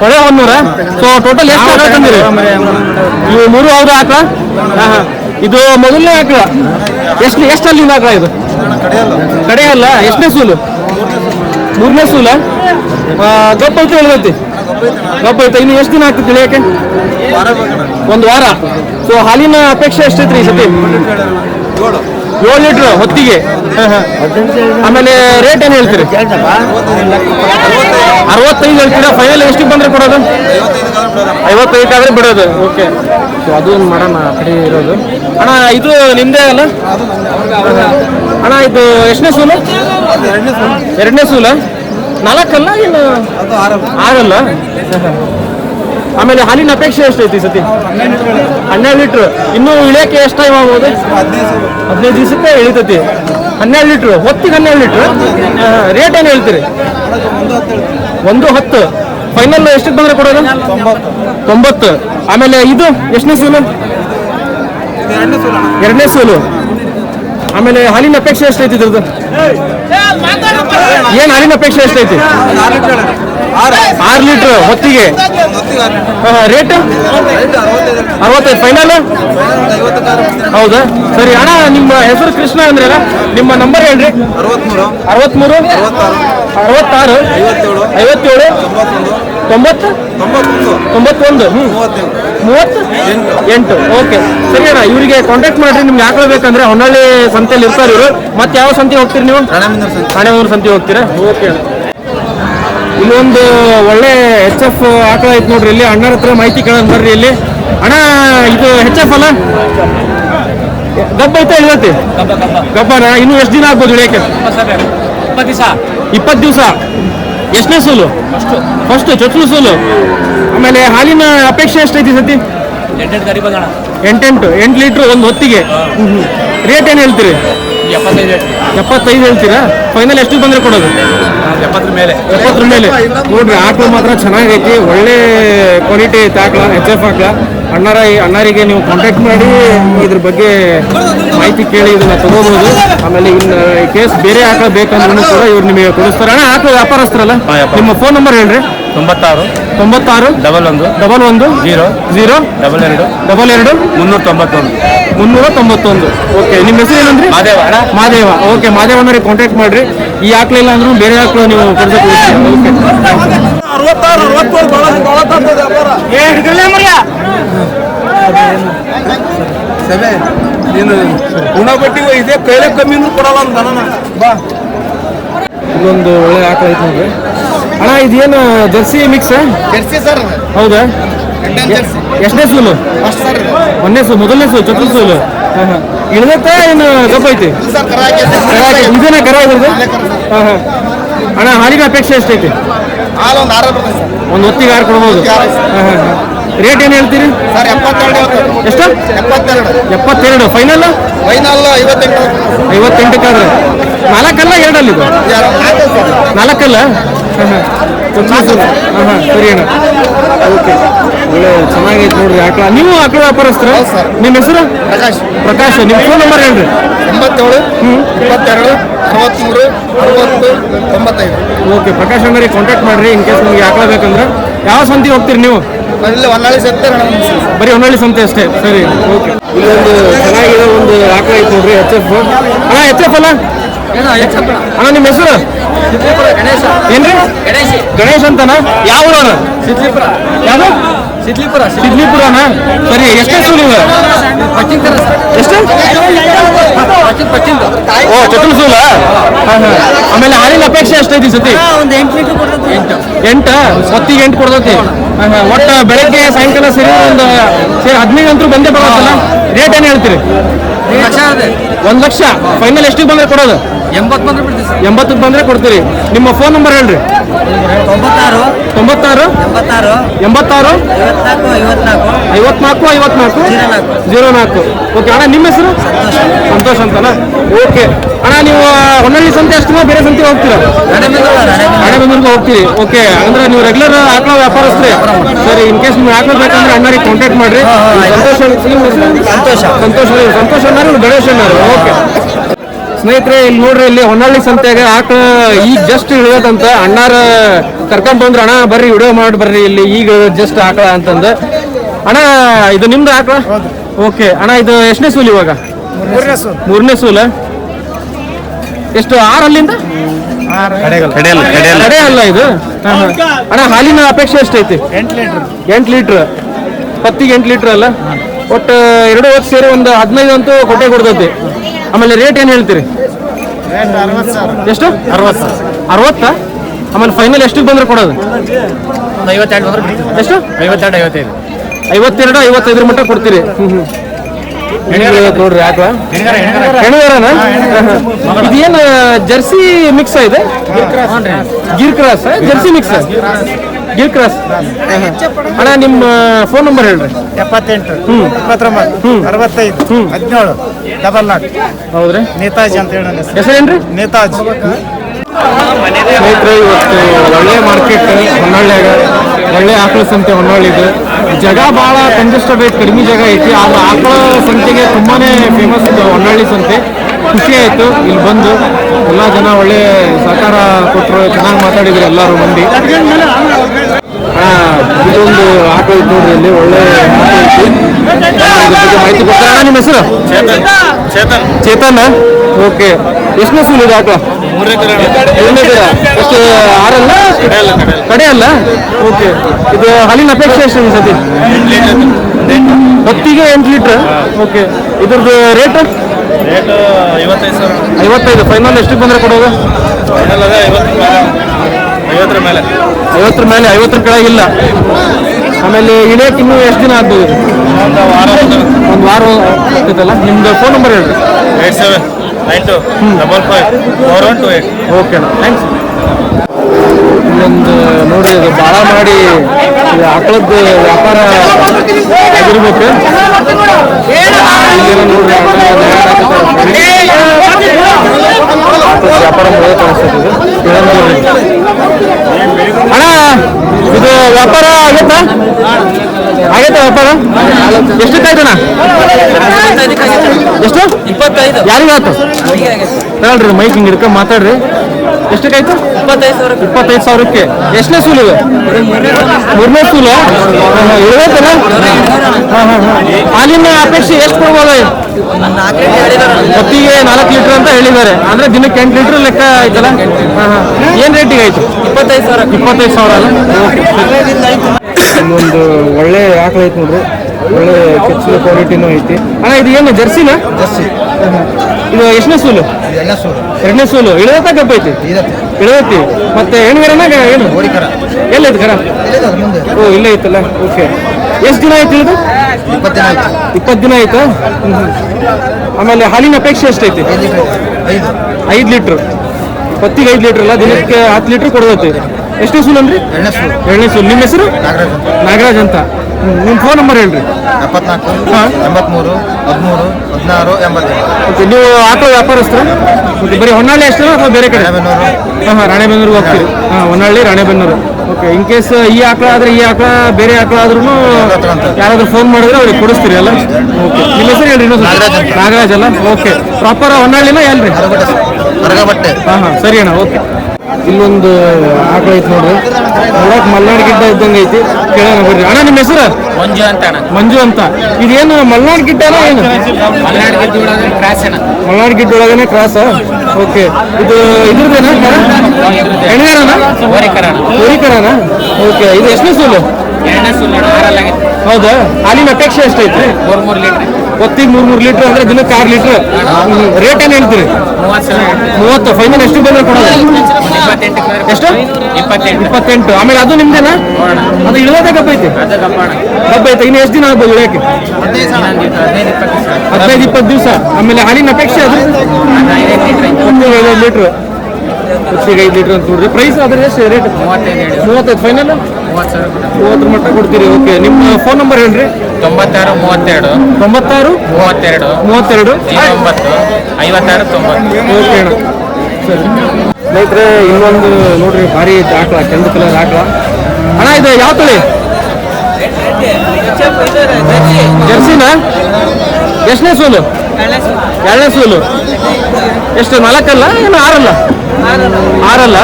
ಹೊಳೆ ಹೊನ್ನೂರ ಸೊ ಟೋಟಲ್ ಎಷ್ಟು ಆಕಳ ತಂದಿರಿ? ಇವು ಮೂರು ಹೌದು ಆಕಳ. ಇದು ಮೊದಲನೇ ಆಕಳ ಎಷ್ಟು ಎಷ್ಟು ಅಲ್ಲಿ ಆಕಳ ಇದು ಕಡೆ ಅಲ್ಲ ಎಷ್ಟನೇ ಸೂಲು? ಮೂರನೇ ಸೂಲ? ಗಪ್ಪ ಐತೆ ಹೇಳ್ದೈತಿ? ಗಪ್ಪ ಐತೆ ಇನ್ನು ಎಷ್ಟು ದಿನ ಆಗ್ತದೆ ತಿಳಿಯಕ್ಕೆ? ಒಂದು ವಾರ. ಸೊ ಹಾಲಿನ ಅಪೇಕ್ಷೆ ಎಷ್ಟೈತ್ರಿ ಈ ಸತಿ? ಏಳು ಲೀಟ್ರ್ ಹೊತ್ತಿಗೆ. ಆಮೇಲೆ ರೇಟ್ ಏನು ಹೇಳ್ತೀರಿ? ಅರವತ್ತೈದು ಹೇಳ್ತೀರಾ? ಫೈನಲ್ ಎಷ್ಟು ಬಂದ್ರೆ ಕೊಡೋದು? ಐವತ್ತೈದು ಆದ್ರೆ ಬಿಡೋದು. ಓಕೆ ಸೊ ಅದು ಮಾಡೋಣ ಕಡೆ ಇರೋದು. ಅಣ್ಣ, ಇದು ನಿಮ್ದೇ ಅಲ್ಲ? ಅಣ್ಣ, ಇದು ಎಷ್ಟನೇ ಸೂಲು? ಎರಡನೇ ಸೂಲ. ನಾಲ್ಕಲ್ಲ ಏನು ಆರಲ್ಲ? ಆಮೇಲೆ ಹಾಲಿನ ಅಪೇಕ್ಷೆ ಎಷ್ಟೈತಿ ಸತಿ? ಹನ್ನೆರಡು ಲೀಟ್ರ್. ಇನ್ನೂ ಇಳಿಯಕ್ಕೆ ಎಷ್ಟು ಟೈಮ್ ಆಗ್ಬೋದು? ಹದಿನೈದು ದಿವಸಕ್ಕೆ ಇಳಿತೈತಿ. ಹನ್ನೆರಡು ಲೀಟ್ರ್. ಹೊತ್ತಿಗೆ ಹನ್ನೆರಡು ಲೀಟ್ರ್. ರೇಟ್ ಏನು ಹೇಳ್ತೀರಿ? ಒಂದು ಹತ್ತು. ಫೈನಲ್ ಎಷ್ಟಕ್ಕೆ ಬಂದ್ರೆ ಕೊಡೋದು? ತೊಂಬತ್ತು. ಆಮೇಲೆ ಇದು ಎಷ್ಟನೇ ಸೂಲು? ಎರಡನೇ ಸೂಲು. ಆಮೇಲೆ ಹಾಲಿನ ಅಪೇಕ್ಷೆ ಎಷ್ಟೈತಿ ಇದ್ರದ್ದು? ಏನ್ ಹಾಲಿನ ಅಪೇಕ್ಷೆ ಎಷ್ಟೈತಿ ಆರು ಲೀಟ್ರ್ ಹೊತ್ತಿಗೆ? ರೇಟ್ ಅರವತ್ತೈದು ಫೈನಲ್ ಹೌದಾ? ಸರಿ ಅಣ್ಣ ನಿಮ್ಮ ಹೆಸರು ಕೃಷ್ಣ ಅಂದ್ರಲ್ಲ ನಿಮ್ಮ ನಂಬರ್ ಹೇಳ್ರಿ. ಅರವತ್ಮೂರು. ಅರವತ್ತಾರು. ಐವತ್ತೇಳು. ತೊಂಬತ್ತು? ತೊಂಬತ್ತೊಂದು. ಮೂವತ್ತು? ಎಂಟು. ಓಕೆ ಸರಿ ಅಣ್ಣ ಇವರಿಗೆ ಕಾಂಟ್ಯಾಕ್ಟ್ ಮಾಡ್ರಿ ನಿಮ್ಗೆ ಹಾಕೊಳ್ಬೇಕಂದ್ರೆ ಹೊನ್ನಳ್ಳಿ ಸಂತೆಯಲ್ಲಿ ಇರ್ತಾರೆ ಇವರು. ಮತ್ತೆ ಯಾವ ಸಂತೆ ಹೋಗ್ತೀರಿ ನೀವು? ಹಣೆಮೂರು ಸಂತೆ. ಹೋಗ್ತೀರಾ? ಓಕೆ ಇಲ್ಲೊಂದು ಒಳ್ಳೆ ಎಚ್ ಎಫ್ ಆಕಳ ಐತೆ ನೋಡ್ರಿ ಇಲ್ಲಿ. ಅಣ್ಣರ ಹತ್ರ ಮಾಹಿತಿ ಕೇಳೋಣ ಬರ್ರಿ ಇಲ್ಲಿ. ಅಣ್ಣ ಇದು ಹೆಚ್ ಎಫ್ ಅಲ್ಲ? ಗಬ್ಬ ಐತೆ ಇಳತಿ ಗಬ್ಬನ? ಇನ್ನು ಎಷ್ಟು ದಿನ ಆಗ್ಬೋದು ಇಳಿಯಕ್ಕೆ? ಇಪ್ಪತ್ತು ದಿವಸ. ಎಷ್ಟನೇ ಸೂಲು? ಫಸ್ಟ್ ಚೊಚ್ಚಲು ಸೂಲು. ಆಮೇಲೆ ಹಾಲಿನ ಅಪೇಕ್ಷೆ ಎಷ್ಟೈತಿ ಸತಿ? ಎಂಟೆಂಟು ಎಂಟು ಲೀಟ್ರ್ ಒಂದು ಹೊತ್ತಿಗೆ. ರೇಟ್ ಏನು ಹೇಳ್ತೀರಿ? ಎಪ್ಪತ್ತೈದು ಹೇಳ್ತೀರಾ? ಫೈನಲ್ ಎಷ್ಟು ಬಂದ್ರೆ ಕೊಡೋದು? ಎಪ್ಪತ್ತರ ಮೇಲೆ. ಎಪ್ಪತ್ತರ ಮೇಲೆ. ನೋಡ್ರಿ ಆಟೋ ಮಾತ್ರ ಚೆನ್ನಾಗೈತಿ ಒಳ್ಳೆ ಕ್ವಾಲಿಟಿ ಐತೆ ಆಕಳ ಎಚ್ ಎಫ್ ಆಕಳ ಅಣ್ಣಾರ ಅಣ್ಣರಿಗೆ ನೀವು ಕಾಂಟ್ಯಾಕ್ಟ್ ಮಾಡಿ ಇದ್ರ ಬಗ್ಗೆ ಮಾಹಿತಿ ಕೇಳಿ ಇದನ್ನ ತಗೋಬಹುದು ಆಮೇಲೆ ಇನ್ನು ಕೇಸ್ ಬೇರೆ ಆಕಳ ಬೇಕಂದ್ರೂ ಕೂಡ ಇವ್ರು ನಿಮಗೆ ಕೊಡಿಸ್ತಾರೆ. ಅಣ್ಣ ಆಕಳ ವ್ಯಾಪಾರಸ್ಥರಲ್ಲ? ನಿಮ್ಮ ಫೋನ್ ನಂಬರ್ ಹೇಳ್ರಿ. ತೊಂಬತ್ತಾರು ತೊಂಬತ್ತಾರು ಡಬಲ್ ಒಂದು ಡಬಲ್ ಒಂದು ಜೀರೋ ಜೀರೋ ಡಬಲ್ ಎರಡು ಡಬಲ್ ಎರಡು ಮುನ್ನೂರ ತೊಂಬತ್ತೊಂದು ಮುನ್ನೂರ ತೊಂಬತ್ತೊಂದು. ಓಕೆ ನಿಮ್ಮ ಹೆಸರು ಏನಂದ್ರಿ? ಮಾದೇವ ಮಾದೇವ. ಓಕೆ ಮಾದೇವನವ್ರಿಗೆ ಕಾಂಟ್ಯಾಕ್ಟ್ ಮಾಡ್ರಿ. ಈ ಆಕಳ ಇಲ್ಲ ಅಂದ್ರೂ ಬೇರೆ ಆಕ್ಳು ನೀವು ಕೊಡ್ಸಕ್ಕೆ ಓಕೆ ಅರವತ್ತಾರು ಅರವತ್ತೇಳು ಭಾಳ ಭಾಳ ತರ್ತದೆ ವ್ಯಾಪಾರ. ಸಭೆ. ನೀನು ಗುಣಪಟ್ಟಿ ಇದೇ ಕೈಲೆ ಕಮ್ಮಿ ಅಂದ್ರೆ ಕೊಡಲ್ಲ ಅಂತ ಬಾ. ಇದೊಂದು ಒಳ್ಳೆ ಆಕಳ ಐತೆ ನೋಡ್ರಿ. ಅಣ್ಣ ಇದೇನು ಜರ್ಸಿ ಮಿಕ್ಸ್ ಜರ್ಸಿ ಸರ್. ಹೌದಾ? ಎಷ್ಟನೇ ಸೂಲು? ಒಂದನೇ ಸೂಲು ಮೊದಲನೇ ಸೂಲು ಚತುರ್ ಸೂಲು? ಇಳಿದತ್ತ ಏನು ಗಪ್ಪ ಐತಿ. ಇದೇನ ಕರ? ಇದ್ರದ್ದು ಹಾಂ ಹಾಂ. ಅಣ್ಣ ಹಾಲಿನ ಅಪೇಕ್ಷೆ ಎಷ್ಟೈತಿ? ಒಂದು ಹೊತ್ತಿಗೆ ಆರು ಕೊಡ್ಬೋದು. ಹಾಂ ಹಾಂ ಹಾಂ. ರೇಟ್ ಏನು ಹೇಳ್ತೀರಿ? ಸರ್ ಎಪ್ಪತ್ತೆರಡು ಎಷ್ಟು? ಎಪ್ಪತ್ತೆರಡು. ಎಪ್ಪತ್ತೆರಡು. ಫೈನಲ್ ಫೈನಲ್ ಐವತ್ತೆಂಟು. ಐವತ್ತೆಂಟಕ್ಕಾದ್ರೆ? ನಾಲ್ಕಲ್ಲ ಎರಡಲ್ಲಿ ಇದು? ನಾಲ್ಕಲ್ಲ? ಸರಿ ಅಣ್ಣ. ಓಕೆ. ಒಳ್ಳೆ ಚೆನ್ನಾಗೈತೆ ನೋಡ್ರಿ ಆಕಳ. ನೀವು ಆಕಳ ವ್ಯಾಪಾರಸ್ತ್ರ ನಿಮ್ಮ ಹೆಸರು? ಪ್ರಕಾಶ್. ಪ್ರಕಾಶ್. ನಿಮ್ಮ ಫೋನ್ ನಂಬರ್ ಹೇಳ್ರಿ. ಎಂಬತ್ತೇಳು ಇಪ್ಪತ್ತೆರಡು ಅರವತ್ತ್ಮೂರು ಅರವತ್ತು ತೊಂಬತ್ತೈದು. ಓಕೆ. ಪ್ರಕಾಶ್ ಅಂಗಡಿ ಕಾಂಟ್ಯಾಕ್ಟ್ ಮಾಡ್ರಿ ಇನ್ ಕೇಸ್ ನಿಮ್ಗೆ ಆಕಳ ಬೇಕಂದ್ರೆ. ಯಾವ ಸಂತಿ ಹೋಗ್ತೀರಿ ನೀವು? ಇಲ್ಲಿ ಹೊನ್ನಾಳಿ ಸಂತೆ ಬರೀ ಹೊನ್ನಾಳಿ ಸಂತೆ ಅಷ್ಟೇ ಸರಿ ಓಕೆ. ಇಲ್ಲೊಂದು ಚೆನ್ನಾಗಿದೆ ಒಂದು ಆಕಳ ಐತೆ ನೋಡ್ರಿ ಎಚ್ ಎಫ್ ಅಣ್ಣ ಎಚ್ ಎಫ್ ಅಲ್ಲ? ಅಣ್ಣ. ನಿಮ್ಮ ಹೆಸರು? ಏನ್ರಿ? ಗಣೇಶ್. ಅಂತನಾ? ಯಾವ ಅಣ್ಣ? ಯಾವುದು? ಸಿದ್ಲಿಪುರ ಸಿದ್ಲಿಪುರನ ಸರಿ ಎಷ್ಟೇ ಸೂಲು ಇವೆ? ಎಷ್ಟು? ಓ ಚತುರ್ ಸೂಲ ಆಮೇಲೆ ಹಾಲಿನ ಅಪೇಕ್ಷೆ ಎಷ್ಟೈತಿ ಸತಿ? ಒಂದು ಎಂಟು ಲೀಟರ್ ಎಂಟು. ಎಂಟ? ಹೊತ್ತಿಗೆ ಎಂಟು ಕೊಡ್ತೈತಿ. ಒಟ್ಟು ಬೆಳಗ್ಗೆ ಸಾಯಂಕಾಲ ಸೇರಿ ಒಂದು ಸೇರಿ ಹದಿನೈದು ಅಂತೂ ಬಂದೇ ಬರೋದಲ್ಲ ರೇಟ್ ಏನು ಹೇಳ್ತೀರಿ? ಒಂದು ಲಕ್ಷ ಫೈನಲ್ ಎಷ್ಟಿಗೆ ಬಂದ್ರೆ ಕೊಡೋದು? ಎಂಬತ್ತು ಬಂದ್ರೆ ಬಿಡ್ತೀವಿ ಎಂಬತ್ತಕ್ಕೆ ಬಂದ್ರೆ ಕೊಡ್ತೀರಿ. ನಿಮ್ಮ ಫೋನ್ ನಂಬರ್ ಹೇಳ್ರಿ. ತೊಂಬತ್ತಾರು. ತೊಂಬತ್ತಾರು? ಎಂಬತ್ತಾರು? ಎಂಬತ್ತಾರು? ಐವತ್ನಾಲ್ಕು ಐವತ್ನಾಲ್ಕು. ಜೀರೋ ನಾಲ್ಕು. ಓಕೆ ಅಣ್ಣ ನಿಮ್ಮ ಹೆಸರು? ಸಂತೋಷ್ ಅಂತನಾ? ಓಕೆ ಅಣ್ಣ ನೀವು ಹೊನ್ನಳ್ಳಿ ಸಂತೆ ಅಷ್ಟು ಬೇರೆ ಸಂತೆ ಹೋಗ್ತೀರಾ? ಹಣೆಬೆನ್ನೂರಿಗೆ ಹೋಗ್ತೀರಿ. ಓಕೆ ಅಂದ್ರೆ ನೀವು ರೆಗ್ಯುಲರ್ ಆಕಳ ವ್ಯಾಪಾರಸ್ತ್ರಿ ಸರಿ ಇನ್ ಕೇಸ್ ನೀವು ಆಕಳ ಬೇಕಂದ್ರೆ ಅಣ್ಣರಿಗೆ ಕಾಂಟ್ಯಾಕ್ಟ್ ಮಾಡ್ರಿ. ಸಂತೋಷ್ ಸಂತೋಷ. ಸಂತೋಷ ಸಂತೋಷ್ ಅಣ್ಣ ಗಣೇಶ್ ಅಣ್ಣ ಓಕೆ ಸ್ನೇಹಿತರೆ ಇಲ್ಲಿ ನೋಡ್ರಿ ಇಲ್ಲಿ ಹೊನ್ನಾಳಿ ಸಂತೆಗೆ ಆಕಳ ಈಗ ಜಸ್ಟ್ ಇಳಿಯೋದಂತ ಅಣ್ಣಾರ ಕರ್ಕೊಂಡ್ ಬಂದ್ರು ಅಣ್ಣ ಬರ್ರಿ ವಿಡಿಯೋ ಮಾಡಿ ಬರ್ರಿ ಇಲ್ಲಿ ಈಗ ಜಸ್ಟ್ ಆಕಳ ಅಂತಂದು. ಅಣ್ಣ ಇದು ನಿಮ್ದು ಆಕಳ? ಓಕೆ ಅಣ್ಣ ಇದು ಎಷ್ಟನೇ ಸೂಲ್ ಇವಾಗ? ಮೂರನೇ ಸೂಲ. ಎಷ್ಟು ಆರು ಅಲ್ಲಿಂದ ಕಡೆ ಅಲ್ಲ ಇದು. ಅಣ್ಣ ಹಾಲಿನ ಅಪೇಕ್ಷೆ ಎಷ್ಟೈತಿ? ಎಂಟು ಲೀಟ್ರ್. ಎಂಟು ಲೀಟ್ರ್. ಹತ್ತಿಗೆ ಎಂಟು ಲೀಟ್ರ್ ಅಲ್ಲ? ಒಟ್ಟು ಎರಡು ವರ್ಷ ಸೇರಿ ಒಂದು ಹದಿನೈದು ಅಂತೂ ಕೊಟ್ಟೆ ಕೊಡ್ತೈತಿ. ಆಮೇಲೆ ರೇಟ್ ಏನು ಹೇಳ್ತೀರಿ? ಎಷ್ಟು? ಅರವತ್ತು? ಅರವತ್ತಾ ಆಮೇಲೆ ಫೈನಲ್ ಎಷ್ಟು ಬಂದ್ರೆ ಕೊಡೋದು? ಐವತ್ತೆರಡು ಎಷ್ಟು? ಐವತ್ತೆರಡು ಐವತ್ತೈದು. ಐವತ್ತೆರಡು ಐವತ್ತೈದರ ಮಟ್ಟ ಕೊಡ್ತೀರಿ. ನೋಡ್ರಿ ಯಾಕ? ಹೆಣಗಾರನ? ಇದೇನು ಜರ್ಸಿ ಮಿಕ್ಸ್ ಇದೆ? Gir cross. Jersey mix Gir cross ಅಣ್ಣ ನಿಮ್ಮ ಫೋನ್ ನಂಬರ್ ಹೇಳ್ರಿ. ಎಪ್ಪತ್ತೆಂಟು ಹ್ಮ್. ಇಪ್ಪತ್ತೊಂಬತ್ತು. ಅರವತ್ತೈದು. ಹದಿನೇಳು ಡಬಲ್ ನಾಲ್ಕು. ಹೌದ್ರಿ. ನೇತಾಜಿ ಅಂತ ಹೇಳಿ. ಹೆಸರೇನ್ರಿ? ನೇತಾಜಿ. ಸ್ನೇಹಿತರೆ ಇವತ್ತು ಒಳ್ಳೆ ಮಾರ್ಕೆಟ್ ಹೊನ್ನಳ್ಳಿಯಾಗ ಒಳ್ಳೆ ಆಕಳ ಸಂತೆ ಹೊನ್ನಳ್ಳಿದು ಜಗ ಭಾಳ ಕಂಜೆಸ್ಟೆಡ್ ಐತಿ ಕಡಿಮೆ ಜಾಗ ಐತಿ. ಆದ್ರೆ ಆಕಳ ಸಂತೆಗೆ ತುಂಬಾನೇ ಫೇಮಸ್ ಹೊನ್ನಾಳಿ ಹೊನ್ನಳ್ಳಿ ಸಂತೆ. ಖುಷಿ ಆಯಿತು. ಇಲ್ಲಿ ಬಂದು ಎಲ್ಲ ಜನ ಒಳ್ಳೆ ಸಹಕಾರ ಕೊಟ್ಟರು ಚೆನ್ನಾಗಿ ಮಾತಾಡಿದ್ರು ಎಲ್ಲರೂ ಮಂದಿ. ಇದೊಂದು ಆಟೋ ಇತ್ತು ನೋಡ್ರಿ ಇಲ್ಲಿ ಒಳ್ಳೆ ಮಾಹಿತಿ ಕೊಡ್ತಾರೆ ನಿಮ್ಮ ಹೆಸರು? ಚೇತನ್. ಓಕೆ ಎಷ್ಟು ಸೂಲ್ ಇದೆ ಆಟೋ? ಎಷ್ಟು ಆರಲ್ಲ? ಕಡೆ ಅಲ್ಲ? ಓಕೆ ಇದು ಹಾಲಿನ ಅಪೇಕ್ಷೆ ಎಷ್ಟು ಒಂದು ಸತಿ? ಹೊತ್ತಿಗೆ ಎಂಟು ಲೀಟ್ರ್? ಓಕೆ ಇದ್ರದ್ದು ರೇಟ್ ರೇಟ್ ಐವತ್ತೈದು ಸಾವಿರ. ಐವತ್ತೈದು ಫೈನಲ್ ಎಷ್ಟಕ್ಕೆ ಬಂದರೆ ಕೊಡೋದು? ಫೈನಲ್ ಅದ ಐವತ್ತು ಐವತ್ತರ ಮೇಲೆ. ಐವತ್ತರ ಮೇಲೆ ಐವತ್ತರ ಕೆಳಗಿಲ್ಲ ಆಮೇಲೆ ಇಳಿಯಕ್ಕೆ ಇನ್ನೂ ಎಷ್ಟು ದಿನ ಆಗ್ಬೋದು? ಒಂದು ವಾರ ಒಂದು ವಾರ ಆಗ್ತೈತಲ್ಲ ನಿಮ್ದು ಫೋನ್ ನಂಬರ್ ಹೇಳ್ರಿ. Eight seven nine two double five four one two eight. Okay ಅಣ್ಣ ಥ್ಯಾಂಕ್ಸ್ ಇಲ್ಲೊಂದು ನೋಡಿ ಅದು ಭಾಳ ಮಾಡಿ ಈ ಆಕಳದ್ದು ವ್ಯಾಪಾರ ಆಗಿರ್ಬೇಕು. ಇಲ್ಲೇನೋ ನೋಡ್ರಿ ವ್ಯಾಪಾರ. ಅಣ್ಣ, ಇದು ವ್ಯಾಪಾರ ಆಗತ್ತಾ ಆಗೈತಾ? ವ್ಯಾಪಾರ ಎಷ್ಟಕ್ಕಾಯ್ತಣ್ಣ ಎಷ್ಟು? ಇಪ್ಪತ್ತೈದು. ಯಾರಿಗಾಯ್ತು? ಹೇಳ್ರಿ ಮೈಕ್ ಹಿಂಗೆ ಹಿಡ್ಕೊಂಡು ಮಾತಾಡ್ರಿ ಎಷ್ಟಕ್ಕಾಯ್ತು ಇಪ್ಪತ್ತೈದು ಸಾವಿರ ಇಪ್ಪತ್ತೈದು ಸಾವಿರಕ್ಕೆ. ಎಷ್ಟನೇ ಸೂಲು ಇದೆ ಮೂರನೇ ಸೂಲು ಹಾಂ ಹಾಂ ಹಾಂ. ಹಾಲಿನ ಅಪೇಕ್ಷೆ ಎಷ್ಟು ಕೊಡ್ಬೋದು ಹೊತ್ತಿಗೆ ನಾಲ್ಕು ಲೀಟರ್ ಅಂತ ಹೇಳಿದ್ದಾರೆ. ಅಂದ್ರೆ ದಿನಕ್ಕೆ ಎಂಟು ಲೀಟರ್ ಲೆಕ್ಕ ಆಯ್ತಲ್ಲ ಏನು ರೇಟಿಗೆ ಆಯ್ತು? ಇಪ್ಪತ್ತೈದು ಸಾವಿರ. ಇಪ್ಪತ್ತೈದು ಸಾವಿರ ಅಲ್ಲ? ಒಂದು ಒಳ್ಳೆ ಆಕಳ ಐತೆ ನೋಡ್ರಿ. ಒಳ್ಳೆ ಕೆಚ್ಚಲು ಕ್ವಾಲಿಟಿನೂ ಐತಿ. ಅಣ್ಣ ಇದು ಏನು ಜರ್ಸಿನ? ಜರ್ಸಿ. ಇದು ಎಷ್ಟನೇ ಸೂಲು? ಎರಡನೇ ಸೂಲು. ಇಳದತ್ತ ಕಪ್ಪ ಐತಿ? ಇಳದತ್ತಿ ಮತ್ತೆ ಹೆಣ್ಗರನ ಏನು? ಎಲ್ಲೈತು ಕರ? ಓ ಇಲ್ಲೇ ಐತಲ್ಲ? ಓಕೆ. ಎಷ್ಟು ದಿನ ಆಯ್ತು ಇದು ಇಪ್ಪತ್ತು ದಿನ ಆಯ್ತು. ಆಮೇಲೆ ಹಾಲಿನ ಅಪೇಕ್ಷೆ ಎಷ್ಟೈತಿ? ಐದು ಲೀಟ್ರ್. ಹೊತ್ತಿಗೆ ಐದು ಲೀಟ್ರ್ ಅಲ್ಲ ದಿನಕ್ಕೆ ಹತ್ತು ಲೀಟ್ರ್ ಕೊಡೋದೈತಿ. ಎಷ್ಟು ಸೂಲು ಅಂದ್ರಿ? ಎರಡನೇ ಸುಲ್. ನಿಮ್ಮ ಹೆಸರು? ನಾಗರಾಜ್ ಅಂತ. ನಿಮ್ಮ ಫೋನ್ ನಂಬರ್ ಹೇಳ್ರಿ. ಎಪ್ಪತ್ನಾಲ್ಕು ಹಾ. ಎಂಬತ್ಮೂರು ಹದಿಮೂರು ಹದಿನಾರು ಎಂಬತ್ತೈದು ನೀವು ಆಟೋ ವ್ಯಾಪಾರಸ್ಥರು? ಬರೀ ಹೊನ್ನಾಳಿ ಅಷ್ಟೇ ಅಥವಾ ಬೇರೆ ಕಡೆ? ರಾಣೆಬೆನ್ನೂರು. ಹಾಂ ಹಾಂ ರಾಣೆಬೆನ್ನೂರಿಗೆ ಹೋಗ್ತೀರಿ. ಹಾಂ Honnali Ranebennur. Okay in case ಈ ಆಕಳ ಆದ್ರೆ ಈ ಆಕಳ ಬೇರೆ ಆಕಳ ಆದ್ರೂ ಯಾರಾದ್ರೂ ಫೋನ್ ಮಾಡಿದ್ರೆ ಅವ್ರಿಗೆ ಕೊಡಿಸ್ತೀರಿ ಅಲ್ಲ? ಓಕೆ ನಿಮ್ಮ ಹೆಸರು ಹೇಳ್ರಿ ಇನ್ನೊಂದು ನಾಗರಾಜ್ ಅಲ್ಲ? ಓಕೆ ಪ್ರಾಪರ್ ಹೊನ್ನಾಳಿನ ಎಲ್ರಿ ಹಾ ಹಾಂ ಹಾಂ. ಸರಿ ಅಣ್ಣ ಓಕೆ ಇಲ್ಲೊಂದು ಆಕಳ ಐತಿ ನೋಡ್ರಿ. ನೋಡಕ್ ಮಲ್ನಾಡ್ ಗಿಡ್ಡ ಇದ್ದಂಗೆ ಐತಿ. ಕೇಳೋಣ ಬರ್ರಿ. ಅಣ್ಣ ನಿಮ್ಮ ಹೆಸರು? ಮಂಜು ಅಂತ ಅಣ್ಣ. ಮಂಜು ಅಂತ. ಇದೇನು ಮಲ್ನಾಡ್ ಗಿಡ್ಡನ ಏನು? ಮಲ್ನಾಡ್ ಗಿಡ್ಡ ಕ್ರಾಸ್ ಅಣ್ಣ ಮಲ್ನಾಡ್ ಗಿಡ್ ಒಳಗನೆ ಕ್ರಾಸ್ ಓಕೆ ಇದು ಇದ್ರದ್ದೇನ? ಹೋರಿಕರನ? ಓಕೆ ಇದು ಎಷ್ಟು ಸೂಲು? ಹೌದಾ? ಹಾಲಿನ ಅಪೇಕ್ಷೆ ಎಷ್ಟೈತಿ ಒತ್ತಿ ಮೂರ್ ಲೀಟ್ರ್. ಹೊತ್ತಿಗೆ ಮೂರ್ ಮೂರು ಲೀಟ್ರ್ ಅಂದ್ರೆ ದಿನಕ್ಕೆ ಆರು ಲೀಟರ್. ರೇಟ್ ಏನ್ ಹೇಳ್ತೀರಿ? ಮೂವತ್ತು ಫೈನಲ್ ಎಷ್ಟು ಬಂದ್ರೆ ಕೊಡೋದು? ಎಷ್ಟು? ಇಪ್ಪತ್ತೆಂಟು. ಆಮೇಲೆ ಅದು ನಿಮ್ದೇನಾ? ಅದು ಇಳೋದೇ ಕಪ್ಪ ಐತಿ? ಗಬ್ಬ ಐತೆ. ಇನ್ನು ಎಷ್ಟು ದಿನ ಆಗ್ಬೋದು ಇಳಕ್ಕೆ ಹದಿನೈದು ಇಪ್ಪತ್ತು ದಿವಸ. ಆಮೇಲೆ ಹಾಲಿನ ಅಪೇಕ್ಷೆ ಅದು? ಒಂದು ಐದು ಲೀಟ್ರ್ ಹೆಚ್ಚಿಗೆ ಐದು ಲೀಟ್ರ್. ಅಂತ ನೋಡ್ರಿ ಪ್ರೈಸ್ ಅದ್ರ ಎಷ್ಟು ರೇಟ್ ಮೂವತ್ತೈದು ಫೈನಲ್. ಮೂವತ್ತರ ಮಟ್ಟ ಕೊಡ್ತೀರಿ. ಓಕೆ ನಿಮ್ಮ ಫೋನ್ ನಂಬರ್ ಹೇಳ್ರಿ. ತೊಂಬತ್ತಾರು ಮೂವತ್ತೆರಡು. ತೊಂಬತ್ತಾರು ಮೂವತ್ತೆರಡು. ಮೂವತ್ತೆರಡು. ಐವತ್ತಾರು ತೊಂಬತ್ತು. ಓಕೆ ಸರಿ. ಸ್ನೇಹಿತರೆ ಇನ್ನೊಂದು ನೋಡ್ರಿ ಭಾರಿ ಆಕಳ ಕೆಂದು ಕಲರ್ ಆಕಳ ಅಣ್ಣ ಇದೆ ಯಾವ ತಳಿ? ಜರ್ಸಿನ? ಎಷ್ಟನೇ ಸೋಲು? ಎರಡನೇ ಸೋಲು. ಎಷ್ಟು ನಾಲ್ಕಲ್ಲ ಏನು ಆರಲ್ಲ? ಆರಲ್ಲ?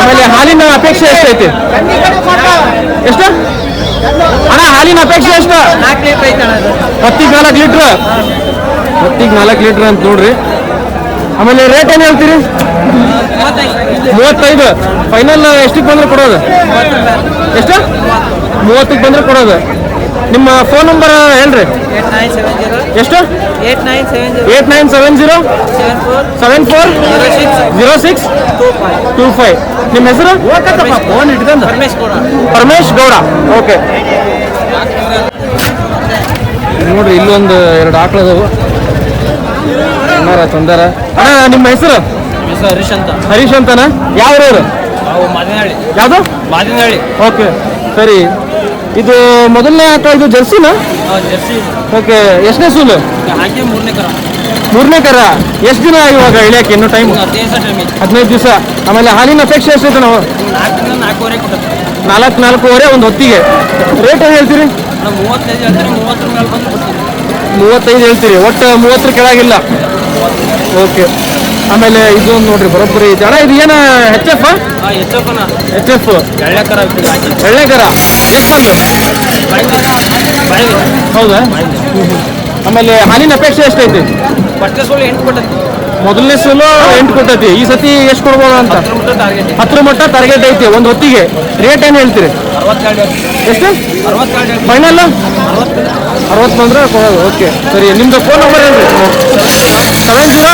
ಆಮೇಲೆ ಹಾಲಿನ ಅಪೇಕ್ಷೆ ಎಷ್ಟೈತಿ? ಎಷ್ಟು? ಅಣ್ಣ ಹಾಲಿನ ಅಪೇಕ್ಷೆ ಎಷ್ಟು? ಹತ್ತಿಗೆ ನಾಲ್ಕು ಲೀಟ್ರ್. ಹತ್ತಿಗೆ ನಾಲ್ಕು ಲೀಟ್ರ್ ಅಂತ ನೋಡ್ರಿ. ಆಮೇಲೆ ರೇಟ್ ಏನು ಹೇಳ್ತೀರಿ? ಮೂವತ್ತೈದು. ಫೈನಲ್ ಎಷ್ಟಕ್ಕೆ ಬಂದ್ರೆ ಕೊಡೋದು? ಎಷ್ಟು? ಮೂವತ್ತಕ್ಕೆ ಬಂದ್ರೆ ಕೊಡೋದು. ನಿಮ್ಮ ಫೋನ್ ನಂಬರ್ ಹೇಳ್ರಿ. ಎಷ್ಟು? Eight nine seven zero seven zero seven four zero six zero six two five ನಿಮ್ಮ ಹೆಸರು? ಪರಮೇಶ್ ಗೌಡ. ಪರಮೇಶ್ ಗೌಡ. ಓಕೆ ನೋಡ್ರಿ ಇಲ್ಲೊಂದು ಎರಡು ಆಕಳು ಅದಾವು. ಅಣ್ಣಾರ ತಂದಾರ ಅಣ್ಣ ನಿಮ್ಮ ಹೆಸರು? ಹೆಸರು ಹರೀಶ್ ಅಂತ. ಹರೀಶ್ ಅಂತನ? ಯಾವ ಯಾವ್ದು ನಾವು ಮಾದಿನಹಳ್ಳಿ. ಯಾವುದು? ಮಾದಿನಹಳ್ಳಿ. ಓಕೆ ಸರಿ. ಇದು ಮೊದಲನೇ ಆಟ ಇದು ಜರ್ಸಿನ? ಜರ್ಸಿ ಓಕೆ ಎಷ್ಟನೇ ಸೂಲು? ಹಾಗೆ ಮೂರನೇ ಕರ. ಮೂರನೇ ಕರ. ಎಷ್ಟು ದಿನ ಇವಾಗ ಇಳಿಯಕ್ಕೆ ಇನ್ನೂ ಟೈಮ್ ಹದಿನೈದು ದಿವಸ ಆಮೇಲೆ ಹಾಲಿನ ಅಪೇಕ್ಷೆ ಎಷ್ಟೈತೆ ನಾವು? ನಾಲ್ಕು ನಾಲ್ಕೂವರೆ ಒಂದು ಹೊತ್ತಿಗೆ. ರೇಟ್ ಏನು ಹೇಳ್ತೀರಿ? ಮೂವತ್ತೈದು ಹೇಳ್ತೀರಿ. ಒಟ್ಟು ಮೂವತ್ತರ ಕೆಳಗಿಲ್ಲ. ಓಕೆ ಆಮೇಲೆ ಇದು ನೋಡ್ರಿ ಬರೋಬ್ಬರಿ ಜನ ಅಣ್ಣ ಇದು ಏನ ಹೆಚ್ ಎಫ್ ಹೆಚ್ ಎಫ್ ಎಳ್ಳೆಕರ ಬಾಯಿಗೆ ಹೌದಾ? ಆಮೇಲೆ ಹಾನಿನ ಅಪೇಕ್ಷೆ ಎಷ್ಟೈತಿ? ಮೊದಲನೇ ಸಲ ಎಂಟು ಕೊಟ್ಟೈತಿ. ಈ ಸತಿ ಎಷ್ಟು ಕೊಡ್ಬೋದು ಅಂತ? ಹತ್ರ ಮುಟ್ಟ ಟಾರ್ಗೆಟ್ ಹತ್ತರ ಮಟ್ಟ ಟಾರ್ಗೆಟ್ ಐತಿ. ಒಂದು ಹೊತ್ತಿಗೆ. ರೇಟ್ ಏನು ಹೇಳ್ತೀರಿ? ಎಷ್ಟು? ಫೈನಲ್ ಅರವತ್ತು. ಬಂದ್ರೆ ಕೊಡೋದು. ಓಕೆ ಸರಿ ನಿಮ್ದು ಫೋನ್ ನಂಬರ್ ಏನು seven zero?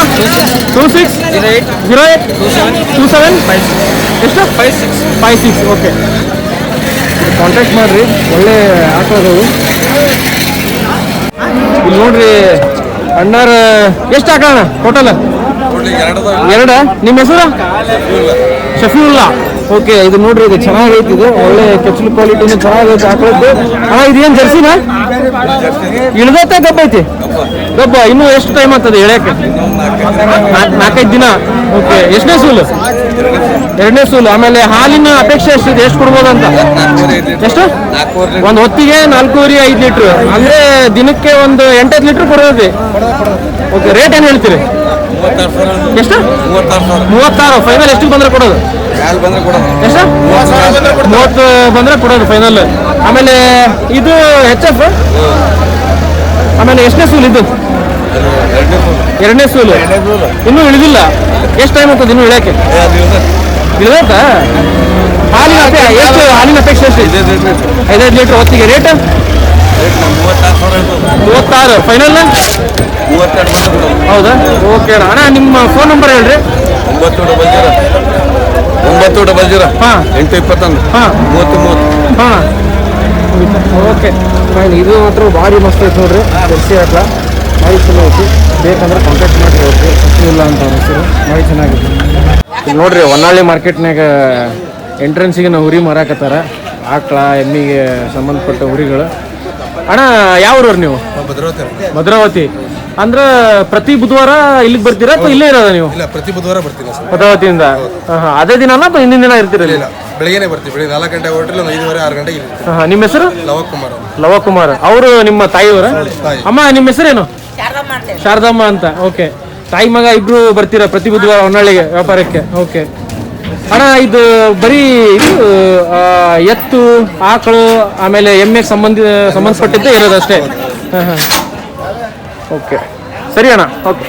Two six? Zero eight? Two seven? Two seven? Five ಎಷ್ಟು? Five six. Five six okay. Contact ಮಾಡಿರಿ ಒಳ್ಳೆ ಹಾಕೋದು ಇಲ್ಲಿ ನೋಡ್ರಿ ಅಣ್ಣಾರ ಎಷ್ಟು ಹಾಕೋಣ ಟೋಟಲ್ ಎರಡ? ನಿಮ್ಮ ಹೆಸರು? ಶಫೀವುಲ್ಲಾ. ಓಕೆ ಇದು ನೋಡ್ರಿ, ಇದು ಚೆನ್ನಾಗೈತಿ ಇದು ಒಳ್ಳೆ ಕೆಚ್ಚಲು ಕ್ವಾಲಿಟಿನೂ ಚೆನ್ನಾಗೈತೆ ಹಾಕೊಳಕ್ಕೆ ಅಣ್ಣ, ಇದು ಏನು ಜರ್ಸಿನ ಇಳ್ದೈತೆ ಗಬ್ಬ ಐತಿ? ಗಬ್ಬ, ಇನ್ನೂ ಎಷ್ಟು ಟೈಮ್ ಆಗ್ತದೆ ಎಳ್ಯಾಕೆ? ನಾಲ್ಕೈದು ದಿನ? ಓಕೆ ಎಷ್ಟನೇ ಸೂಲು? ಎರಡನೇ ಸೂಲು. ಆಮೇಲೆ ಹಾಲಿನ ಅಪೇಕ್ಷೆ ಎಷ್ಟಿದೆ? ಎಷ್ಟು ಕೊಡ್ಬೋದಂತ ಎಷ್ಟು? ಒಂದು ಹೊತ್ತಿಗೆ ನಾಲ್ಕೂವರೆ, ಐದು ಲೀಟ್ರ್ ಅಂದ್ರೆ ದಿನಕ್ಕೆ ಒಂದು ಎಂಟೈದು ಲೀಟ್ರ್ ಕೊಡೋದು ಓಕೆ ರೇಟ್ ಏನು ಹೇಳ್ತೀರಿ? ಎಷ್ಟು? ಮೂವತ್ತಾರು ಫೈನಲ್ ಎಷ್ಟು ಬಂದ್ರೆ ಕೊಡೋದು? ಎಷ್ಟು? ಮೂವತ್ತು ಬಂದ್ರೆ ಕೊಡೋದು ಫೈನಲ್ ಆಮೇಲೆ ಇದು ಹೆಚ್ ಎಫ್ ಆಮೇಲೆ ಎಷ್ಟನೇ ಸೂಲ್ ಇದು? ಎರಡನೇ ಸೂಲು. ಇನ್ನೂ ಇಳಿದಿಲ್ಲ. ಎಷ್ಟು ಟೈಮ್ ಆಗ್ತದೆ ಇನ್ನೂ ಇಳಿಯಕ್ಕೆ? ಇಳಿದೈತಾ? ಹಾಲಿನ ಎಷ್ಟು ಹಾಲಿನ ಅಪೇಕ್ಷೆ ಎಷ್ಟು? ಐದೈದು ಲೀಟರ್. ಹೊತ್ತಿಗೆ ರೇಟ್ ಮೂವತ್ತಾರು ಫೈನಲ್ ಹೌದಾ? ಓಕೆ ಅಣ್ಣ. ನಿಮ್ಮ ಫೋನ್ ನಂಬರ್ ಹೇಳ್ರಿ. ಒಂಬತ್ತು ಡಬಲ್ ಜೀರೋ ಒಂಬತ್ತು ಡಬಲ್ ಜೀರೋ ಹಾಂ. ಎಂಟು ಇಪ್ಪತ್ತೊಂದು ಹಾಂ. ಮೂವತ್ತು ಮೂವತ್ತು ಹಾಂ ಓಕೆ ಇದು ಮಾತ್ರ ಭಾರಿ ಮಸ್ತ್ ಐತೆ ನೋಡ್ರಿ. ಜರ್ಸಿ ಹತ್ರ ಭಾರಿ ಚಲೋ ಐತಿ. ಬೇಕಂದ್ರೆ ಕಾಂಟ್ಯಾಕ್ಟ್ ಮಾಡಿರಿ ಓಕೆ ಇಲ್ಲ ಅಂತ ಹೆಸರು ಭಾರಿ ಚೆನ್ನಾಗಿದೆ. ನೋಡ್ರಿ, ಹೊನ್ನಾಳಿ ಮಾರ್ಕೆಟ್ನಾಗ ಎಂಟ್ರೆನ್ಸಿಗೆ ನಾವು ಹುರಿ ಮಾರಾಕತ್ತಾರ. ಆಕಳ, ಎಮ್ಮಿಗೆ ಸಂಬಂಧಪಟ್ಟ ಹುರಿಗಳು ಅಣ್ಣ ಯಾವ ಊರವ್ರು ನೀವು? ಭದ್ರಾವತಿ. ಭದ್ರಾವತಿ ಅಂದ್ರೆ ಪ್ರತಿ ಬುಧವಾರ ಇಲ್ಲಿಗೆ ಬರ್ತೀರಾ ಅಥವಾ ಇಲ್ಲೇ ಇರೋದ ನೀವು? ಇಲ್ಲ ಪ್ರತಿ ಬುಧವಾರ ಬರ್ತೀನಿ ಸರ್. ಭದ್ರಾವತಿಯಿಂದ? ಹಾ, ಹಾಂ ಅದೇ ದಿನ ಅಥವಾ ಹಿಂದಿನ ದಿನ ಇರ್ತೀರಲ್ಲ ಇಲ್ಲ? ಬೆಳಿಗ್ಗೆನೆ ಬರ್ತೀವಿ. ಬೆಳಿಗ್ಗೆ ನಾಲ್ಕು ಗಂಟೆ ಹೊರಟ್ರೆ ಒಂದು ಐದುವರೆ ಆರು ಗಂಟೆಗೆ ಹಾಂ ಹಾಂ ನಿಮ್ಮ ಹೆಸರು? ಲವಕ್ ಕುಮಾರ್ ಅವರು. ಲವಕುಮಾರ್. ಅವರು ನಿಮ್ಮ ತಾಯಿಯವರ? ತಾಯಿ. ಅಮ್ಮ ನಿಮ್ಮ ಹೆಸರೇನು? ಶಾರದಮ್ಮ ಅಂತ. ಓಕೆ. ತಾಯಿ ಮಗ ಇಬ್ರು ಬರ್ತೀರಾ ಪ್ರತಿ ಬುಧವಾರ ಹೊನ್ನಾಳಿಗೆ ವ್ಯಾಪಾರಕ್ಕೆ? ಓಕೆ. ಅಣ್ಣ, ಇದು ಬರೀ ಇದು ಎತ್ತು, ಆಕಳು, ಆಮೇಲೆ ಎಮ್ಮೆ ಸಂಬಂಧಿ, ಸಂಬಂಧಪಟ್ಟಿದ್ದೇ ಇರೋದು ಅಷ್ಟೇ ಹಾಂ ಹಾಂ ಓಕೆ. ಸರಿ ಅಣ್ಣ, ಓಕೆ.